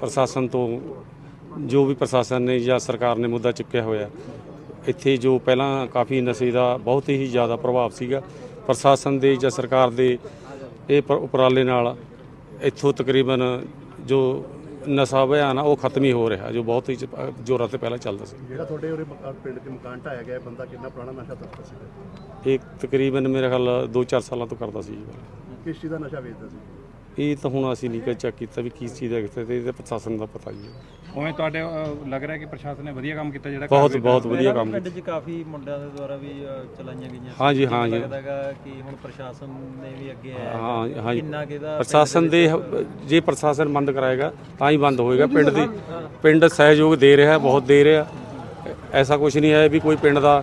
ਪ੍ਰਸ਼ਾਸਨ ਤੋਂ ਜੋ ਵੀ ਪ੍ਰਸ਼ਾਸਨ ਨੇ ਜਾਂ ਸਰਕਾਰ ਨੇ ਮੁੱਦਾ ਚੁੱਕਿਆ ਹੋਇਆ ਇੱਥੇ ਜੋ ਪਹਿਲਾਂ ਕਾਫੀ ਨਸ਼ੇ ਦਾ ਬਹੁਤ ਹੀ ਜ਼ਿਆਦਾ ਪ੍ਰਭਾਵ ਸੀਗਾ। ਪ੍ਰਸ਼ਾਸਨ ਦੇ ਜਾਂ ਸਰਕਾਰ ਦੇ ਇਹ ਉਪਰਾਲੇ ਨਾਲ ਇੱਥੋਂ ਤਕਰੀਬਨ ਜੋ ਨਸ਼ਾ ਆ ਉਹ ਖਤਮ ਹੀ ਹੋ ਰਿਹਾ ਜੋ ਬਹੁਤ ਹੀ ਜ਼ੋਰਾਂ ਤੇ ਪਹਿਲਾਂ ਚੱਲਦਾ ਸੀ। ਜਿਹੜਾ ਤੁਹਾਡੇ ਉਰੇ ਪਿੰਡ 'ਚ ਮਕਾਨ ਢਾਇਆ ਗਿਆ ਬੰਦਾ ਕਿੰਨਾ ਪੁਰਾਣਾ ਨਸ਼ਾ ਤਸਕਰ ਸੀਗਾ? ਇਹ ਤਕਰੀਬਨ ਮੇਰੇ ਖਿਆਲ 2-4 ਸਾਲਾਂ ਤੋਂ ਕਰਦਾ ਸੀ ਜੀ। ਕਿਸ ਚੀਜ਼ ਦਾ ਨਸ਼ਾ ਵੇਚਦਾ ਸੀ? ਇਹ ਤਾਂ ਹੁਣ ਅਸੀਂ ਨਹੀਂ ਚੈੱਕ ਕੀਤਾ ਵੀ ਕਿਸ ਚੀਜ਼ ਦਾ ਕਿੱਥੇ ਤੇ ਇਹਦੇ ਪ੍ਰਸ਼ਾਸਨ ਦਾ ਪਤਾ ਹੀ ਹੈ। ਉਵੇਂ ਤੁਹਾਡੇ ਲੱਗ ਰਿਹਾ ਕਿ ਪ੍ਰਸ਼ਾਸਨ ਨੇ ਵਧੀਆ ਕੰਮ ਕੀਤਾ ਜਿਹੜਾ ਬਹੁਤ ਬਹੁਤ ਵਧੀਆ ਕੰਮ ਪਿੰਡ 'ਚ ਕਾਫੀ ਮੁੰਡਿਆਂ ਦੇ ਦੁਆਰਾ ਵੀ ਅ, ਚਲਾਈਆਂ ਗਈਆਂ। ਹਾਂਜੀ, ਹਾਂ ਜੀ। ਲੱਗਦਾਗਾ ਕਿ ਹੁਣ ਪ੍ਰਸ਼ਾਸਨ ਨੇ ਵੀ ਅੱਗੇ ਆਇਆ ਹਾਂ। ਹਾਂ ਜੀ। ਕਿੰਨਾ ਕਿਦਾ ਪ੍ਰਸ਼ਾਸਨ ਦੇ ਜੇ ਪ੍ਰਸ਼ਾਸਨ ਬੰਦ ਕਰਾਏਗਾ ਤਾਂ ਹੀ ਬੰਦ ਹੋਏਗਾ। ਪਿੰਡ ਦੀ ਪਿੰਡ ਸਹਿਯੋਗ ਦੇ ਰਿਹਾ ਬਹੁਤ ਦੇ ਰਿਹਾ। ਐਸਾ ਕੁਝ ਨਹੀਂ ਹੈ ਵੀ ਕੋਈ ਪਿੰਡ ਦਾ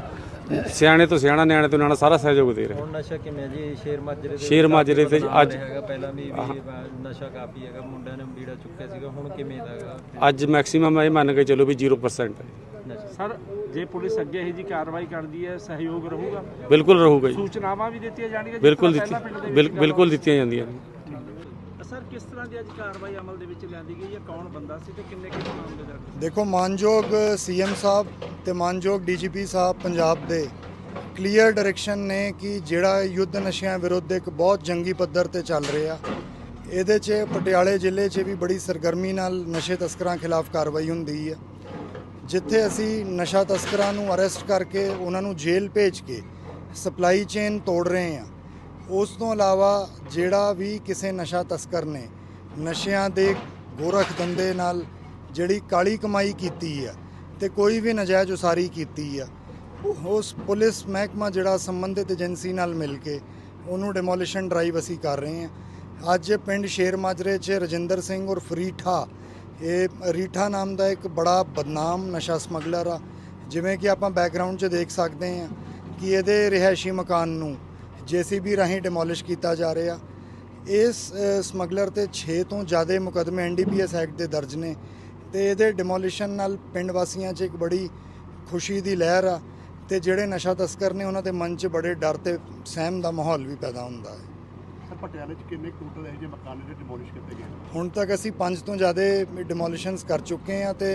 ਸਿਆਣੇ ਤੋਂ ਸਿਆਣਾ ਨਿਆਣੇ ਤੋਂ ਨਿਆਣਾ ਸਾਰਾ ਸਹਿਯੋਗ ਦੇ ਰਿਹਾ। ਹੁਣ ਨਸ਼ਾ ਕਿਵੇਂ ਆ ਜੀ? ਸ਼ੇਰ ਮਾਜਰੇ ਦੇ ਸ਼ੇਰ ਮਾਜਰੇ ਤੇ ਅੱਜ- ਹੈਗਾ ਪਹਿਲਾਂ ਵੀ ਵੀ ਨਸ਼ਾ ਕਾਫੀ ਹੈਗਾ ਮੁੰਡਿਆਂ ਨੇ ਬੀੜਾ ਚੁੱਕਿਆ ਸੀਗਾ ਹੁਣ ਕਿਵੇਂ ਦਾ ਹੈਗਾ? ਅੱਜ ਮੈਕਸਿਮਮ ਇਹ ਮੰਨ ਕੇ ਚੱਲੋ ਵੀ 0% ਹੈ। ਨਸ਼ਾ। ਸਰ ਜੇ ਪੁਲਿਸ ਅੱਗੇ ਇਹ ਜੀ ਕਾਰਵਾਈ ਕਰਦੀ ਹੈ ਸਹਿਯੋਗ ਰਹੂਗਾ? ਬਿਲਕੁਲ ਰਹੂਗਾ ਜੀ। ਸੂਚਨਾਵਾਂ ਵੀ ਦਿੱਤੀਆਂ ਜਾਣਗੀਆਂ ਬਿਲਕੁਲ ਦਿੱਤੀ ਦਿੱਤੀਆਂ ਜਾਂਦੀਆਂ ਨੇ। ਕਿਸ ਤਰ੍ਹਾਂ ਦੀ ਅੱਜ ਕਾਰਵਾਈ ਅਮਲ ਦੇ ਵਿੱਚ ਲਿਆਂਦੀ ਗਈ ਹੈ? ਕੌਣ ਬੰਦਾ ਸੀ ਤੇ ਕਿੰਨੇ ਕਿੰਨੇ ਮਾਮਲੇ ਦਰਜ ਦੇਖੋ, ਮਾਨਯੋਗ ਸੀਐਮ ਸਾਹਿਬ ਤੇ ਮਾਨਯੋਗ ਡੀਜੀਪੀ ਸਾਹਿਬ ਪੰਜਾਬ ਦੇ ਕਲੀਅਰ ਡਾਇਰੈਕਸ਼ਨ ਨੇ ਕਿ ਜਿਹੜਾ ਯੁੱਧ ਨਸ਼ਿਆਂ ਵਿਰੁੱਧ ਇੱਕ ਬਹੁਤ ਜੰਗੀ ਪੱਧਰ ਤੇ ਚੱਲ ਰਿਹਾ। ਇਹਦੇ 'ਚ ਪਟਿਆਲੇ ਜ਼ਿਲ੍ਹੇ 'ਚ ਵੀ ਬੜੀ ਸਰਗਰਮੀ ਨਾਲ ਨਸ਼ੇ ਤਸਕਰਾਂ ਖਿਲਾਫ ਕਾਰਵਾਈ ਹੁੰਦੀ ਹੈ। ਜਿੱਥੇ ਅਸੀਂ ਨਸ਼ਾ ਤਸਕਰਾਂ ਨੂੰ ਅਰੈਸਟ ਕਰਕੇ ਉਹਨਾਂ ਨੂੰ ਜੇਲ੍ਹ ਭੇਜ ਕੇ ਸਪਲਾਈ ਚੇਨ ਤੋੜ ਰਹੇ ਹਾਂ ਉਸ ਤੋਂ ਇਲਾਵਾ ਜਿਹੜਾ ਵੀ ਕਿਸੇ ਨਸ਼ਾ ਤਸਕਰ ਨੇ ਨਸ਼ਿਆਂ ਦੇ ਗੋਰਖ ਧੰਦੇ ਨਾਲ ਜਿਹੜੀ ਕਾਲੀ ਕਮਾਈ ਕੀਤੀ ਆ ਤੇ ਕੋਈ ਵੀ ਨਜਾਇਜ਼ ਉਸਾਰੀ ਕੀਤੀ ਆ, ਉਸ ਪੁਲਿਸ ਮਹਿਕਮਾ ਜਿਹੜਾ ਸੰਬੰਧਿਤ ਏਜੰਸੀ ਨਾਲ ਮਿਲ ਕੇ ਉਹਨੂੰ ਡਿਮੋਲੀਸ਼ਨ ਡਰਾਈਵ ਅਸੀਂ ਕਰ ਰਹੇ ਹਾਂ। ਅੱਜ ਪਿੰਡ ਸ਼ੇਰ ਮਾਜਰੇ 'ਚ ਰਜਿੰਦਰ ਸਿੰਘ ਔਰ ਫਰੀਠਾ ਇਹ ਰੀਠਾ ਨਾਮ ਦਾ ਇੱਕ ਬੜਾ ਬਦਨਾਮ ਨਸ਼ਾ ਸਮਗਲਰ ਆ। ਜਿਵੇਂ ਕਿ ਆਪਾਂ ਬੈਕਗ੍ਰਾਉਂਡ 'ਚ ਦੇਖ ਸਕਦੇ ਹਾਂ ਕਿ ਇਹਦੇ ਰਿਹਾਇਸ਼ੀ ਮਕਾਨ ਨੂੰ ਜੀਸੀਬੀ ਰਾਹੀਂ ਡਿਮੋਲਿਸ਼ ਕੀਤਾ ਜਾ ਰਿਹਾ। ਇਸ ਸਮਗਲਰ ਤੇ 6 ਤੋਂ ਜ਼ਿਆਦਾ ਮੁਕਦਮੇ ਐਨਡੀਪੀਐਸ ਐਕਟ ਦੇ ਦਰਜ ਨੇ। ਤੇ ਇਹਦੇ ਡਿਮੋਲੀਸ਼ਨ ਨਾਲ ਪਿੰਡ ਵਾਸੀਆਂ 'ਚ ਇੱਕ ਬੜੀ ਖੁਸ਼ੀ ਦੀ ਲਹਿਰ ਆ ਤੇ ਜਿਹੜੇ ਨਸ਼ਾ ਤਸਕਰ ਨੇ ਉਹਨਾਂ ਦੇ ਮਨ 'ਚ ਬੜੇ ਡਰ ਤੇ ਸਹਿਮ ਦਾ ਮਾਹੌਲ ਵੀ ਪੈਦਾ ਹੁੰਦਾ ਹੈ। ਸਰ ਪਟਿਆਲੇ 'ਚ ਕਿੰਨੇ ਟੋਟਲ ਇਹੋ ਜਿਹੇ ਮਕਾਨ ਨੇ ਜਿਹੜੇ ਡਿਮੋਲਿਸ਼ ਕੀਤੇ ਗਏ ਨੇ? ਹੁਣ ਤੱਕ ਅਸੀਂ 5 ਤੋਂ ਜ਼ਿਆਦਾ ਡਿਮੋਲੀਸ਼ਨਸ ਕਰ ਚੁੱਕੇ ਹਾਂ ਤੇ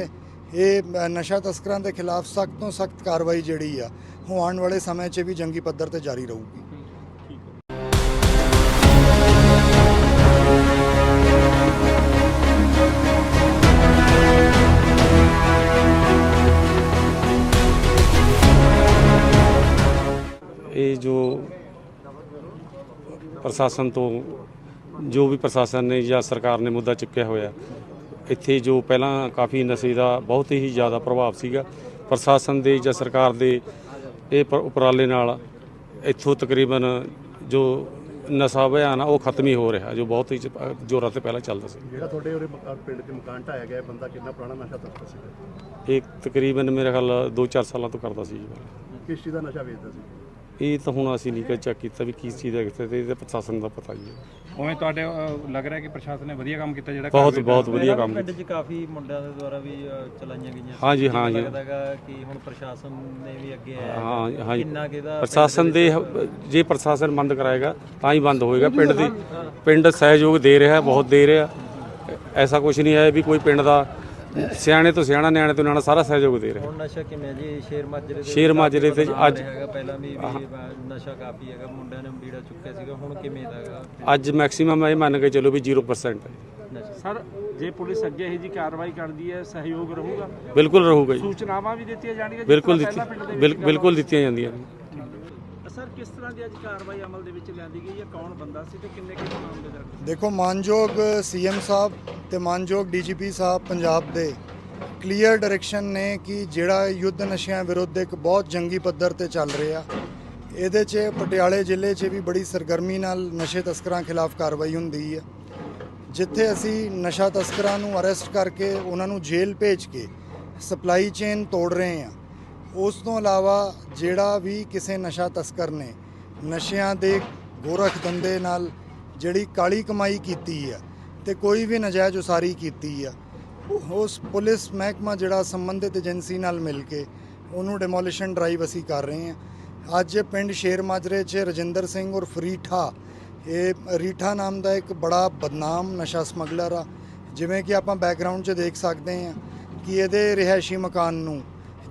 ਇਹ ਨਸ਼ਾ ਤਸਕਰਾਂ ਦੇ ਖਿਲਾਫ ਸਖਤ ਤੋਂ ਸਖਤ ਕਾਰਵਾਈ ਜਿਹੜੀ ਆ ਉਹ ਆਉਣ ਵਾਲੇ ਸਮੇਂ 'ਚ ਵੀ ਜੰਗੀ ਪੱਧਰ ਤੇ ਜਾਰੀ ਰਹੂਗੀ। ਇਹ ਜੋ ਪ੍ਰਸ਼ਾਸਨ ਤੋਂ ਜੋ ਵੀ ਪ੍ਰਸ਼ਾਸਨ ਨੇ ਜਾਂ ਸਰਕਾਰ ਨੇ ਮੁੱਦਾ ਚੁੱਕਿਆ ਹੋਇਆ ਇੱਥੇ ਜੋ ਪਹਿਲਾਂ ਕਾਫੀ ਨਸ਼ੇ ਦਾ ਬਹੁਤ ਹੀ ਜ਼ਿਆਦਾ ਪ੍ਰਭਾਵ ਸੀਗਾ। ਪ੍ਰਸ਼ਾਸਨ ਦੇ ਜਾਂ ਸਰਕਾਰ ਦੇ ਇਹ ਉਪਰਾਲੇ ਨਾਲ ਇੱਥੋਂ ਤਕਰੀਬਨ ਜੋ ਨਸ਼ਾ ਆ ਉਹ ਖਤਮ ਹੀ ਹੋ ਰਿਹਾ ਜੋ ਬਹੁਤ ਹੀ ਜ਼ੋਰਾਂ ਤੇ ਪਹਿਲਾਂ ਚੱਲਦਾ ਸੀ। ਜਿਹੜਾ ਤੁਹਾਡੇ ਉਰੇ ਪਿੰਡ 'ਚ ਮਕਾਨ ਢਾਇਆ ਗਿਆ ਬੰਦਾ ਕਿੰਨਾ ਪੁਰਾਣਾ ਨਸ਼ਾ ਤਸਕਰ ਸੀਗਾ? ਇਹ ਤਕਰੀਬਨ ਮੇਰੇ ਖਿਆਲ 2-4 ਸਾਲਾਂ ਤੋਂ ਕਰਦਾ ਸੀ ਜੀ। ਕਿਸ ਚੀਜ਼ ਦਾ ਨਸ਼ਾ ਵੇਚਦਾ ਸੀ? ਇਹ ਤਾਂ ਹੁਣ ਅਸੀਂ ਨਹੀਂ ਚੈੱਕ ਕੀਤਾ ਵੀ ਕਿਸ ਚੀਜ਼ ਦਾ ਕਿੱਥੇ ਤੇ ਇਹਦੇ ਪ੍ਰਸ਼ਾਸਨ ਦਾ ਪਤਾ ਹੀ ਹੈ ਉਵੇਂ ਤੁਹਾਡੇ ਲੱਗ ਰਿਹਾ ਕਿ ਪ੍ਰਸ਼ਾਸਨ ਨੇ ਵਧੀਆ ਕੰਮ ਕੀਤਾ ਜਿਹੜਾ ਬਹੁਤ ਬਹੁਤ ਵਧੀਆ ਕੰਮ ਪਿੰਡ 'ਚ ਕਾਫੀ ਮੁੰਡਿਆਂ ਦੇ ਦੁਆਰਾ ਵੀ ਅ, ਚਲਾਈਆਂ ਗਈਆਂ ਸੀ। ਹਾਂਜੀ, ਹਾਂ ਜੀ। ਲੱਗਦਾਗਾ ਕਿ ਹੁਣ ਪ੍ਰਸ਼ਾਸਨ ਨੇ ਵੀ ਅੱਗੇ ਆਇਆ ਹਾਂ ਹਾਂ ਜੀ। ਕਿੰਨਾ ਕਿਦਾ ਪ੍ਰਸ਼ਾਸਨ ਦੇ ਜੇ ਪ੍ਰਸ਼ਾਸਨ ਬੰਦ ਕਰਾਏਗਾ ਤਾਂ ਹੀ ਬੰਦ ਹੋਏਗਾ ਪਿੰਡ ਦੀ ਪਿੰਡ ਸਹਿਯੋਗ ਦੇ ਰਿਹਾ ਬਹੁਤ ਦੇ ਰਿਹਾ ਐਸਾ ਕੁਝ ਨਹੀਂ ਹੈ ਵੀ ਕੋਈ ਪਿੰਡ ਦਾ ਸਿਆਣੇ ਤੋਂ ਸਿਆਣਾ ਨਿਆਣੇ ਤੋਂ ਨਿਆਣਾ ਸਾਰਾ ਸਹਿਯੋਗ ਦੇ ਰਿਹਾ। ਹੁਣ ਨਸ਼ਾ ਕਿਵੇਂ ਆ ਜੀ? ਸ਼ੇਰ ਮਾਜਰੇ ਦੇ ਸ਼ੇਰ ਮਾਜਰੇ ਤੇ ਅੱਜ- ਹੈਗਾ ਪਹਿਲਾਂ ਵੀ ਵੀ ਨਸ਼ਾ ਕਾਫੀ ਹੈਗਾ ਮੁੰਡਿਆਂ ਨੇ ਬੀੜਾ ਚੁੱਕਿਆ ਸੀਗਾ ਹੁਣ ਕਿਵੇਂ ਦਾ ਹੈਗਾ? ਅੱਜ ਮੈਕਸਿਮਮ ਇਹ ਮੰਨ ਕੇ ਚੱਲੋ ਵੀ 0% ਹੈ। ਸਰ ਜੇ ਪੁਲਿਸ ਅੱਗੇ ਇਹ ਜੀ ਕਾਰਵਾਈ ਕਰਦੀ ਹੈ ਸਹਿਯੋਗ ਰਹੂਗਾ? ਬਿਲਕੁਲ ਰਹੂਗਾ ਜੀ। ਸੂਚਨਾਵਾਂ ਵੀ ਦਿੱਤੀਆਂ ਜਾਣਗੀਆਂ ਬਿਲਕੁਲ ਦਿੱਤੀ ਬਿਲਕੁਲ ਦਿੱਤੀਆਂ ਜਾਂਦੀਆਂ ਨੇ। ਸਰ, ਕਿਸ ਤਰ੍ਹਾਂ ਦੀ ਅੱਜ ਕਾਰਵਾਈ ਅਮਲ ਦੇ ਵਿੱਚ ਲਿਆਂਦੀ ਗਈ ਹੈ? ਕੌਣ ਬੰਦਾ ਸੀ ਤੇ ਕਿੰਨੇ ਕਿੰਨੇ ਮਾਮਲੇ ਦਰਜ ਦੇਖੋ, ਮਾਨਯੋਗ ਸੀਐਮ ਸਾਹਿਬ ਤੇ ਮਾਨਯੋਗ ਡੀਜੀਪੀ ਸਾਹਿਬ ਪੰਜਾਬ ਦੇ ਕਲੀਅਰ ਡਾਇਰੈਕਸ਼ਨ ਨੇ ਕਿ ਜਿਹੜਾ ਯੁੱਧ ਨਸ਼ਿਆਂ ਵਿਰੁੱਧ ਇੱਕ ਬਹੁਤ ਜੰਗੀ ਪੱਧਰ ਤੇ ਚੱਲ ਰਿਹਾ। ਇਹਦੇ 'ਚ ਪਟਿਆਲੇ ਜ਼ਿਲ੍ਹੇ 'ਚ ਵੀ ਬੜੀ ਸਰਗਰਮੀ ਨਾਲ ਨਸ਼ੇ ਤਸਕਰਾਂ ਖਿਲਾਫ ਕਾਰਵਾਈ ਹੁੰਦੀ ਹੈ। ਜਿੱਥੇ ਅਸੀਂ ਨਸ਼ਾ ਤਸਕਰਾਂ ਨੂੰ ਅਰੈਸਟ ਕਰਕੇ ਉਹਨਾਂ ਨੂੰ ਜੇਲ੍ਹ ਭੇਜ ਕੇ ਸਪਲਾਈ ਚੇਨ ਤੋੜ ਰਹੇ ਹਾਂ ਉਸ ਤੋਂ ਇਲਾਵਾ ਜਿਹੜਾ ਵੀ ਕਿਸੇ ਨਸ਼ਾ ਤਸਕਰ ਨੇ ਨਸ਼ਿਆਂ ਦੇ ਗੋਰਖ ਧੰਦੇ ਨਾਲ ਜਿਹੜੀ ਕਾਲੀ ਕਮਾਈ ਕੀਤੀ ਆ ਤੇ ਕੋਈ ਵੀ ਨਜਾਇਜ਼ ਉਸਾਰੀ ਕੀਤੀ ਆ, ਉਸ ਪੁਲਿਸ ਮਹਿਕਮਾ ਜਿਹੜਾ ਸੰਬੰਧਿਤ ਏਜੰਸੀ ਨਾਲ ਮਿਲ ਕੇ ਉਹਨੂੰ ਡਿਮੋਲੀਸ਼ਨ ਡਰਾਈਵ ਅਸੀਂ ਕਰ ਰਹੇ ਹਾਂ। ਅੱਜ ਪਿੰਡ ਸ਼ੇਰ ਮਾਜਰੇ 'ਚ ਰਜਿੰਦਰ ਸਿੰਘ ਔਰ ਫਰੀਠਾ ਇਹ ਰੀਠਾ ਨਾਮ ਦਾ ਇੱਕ ਬੜਾ ਬਦਨਾਮ ਨਸ਼ਾ ਸਮਗਲਰ ਆ। ਜਿਵੇਂ ਕਿ ਆਪਾਂ ਬੈਕਗ੍ਰਾਉਂਡ 'ਚ ਦੇਖ ਸਕਦੇ ਹਾਂ ਕਿ ਇਹਦੇ ਰਿਹਾਇਸ਼ੀ ਮਕਾਨ ਨੂੰ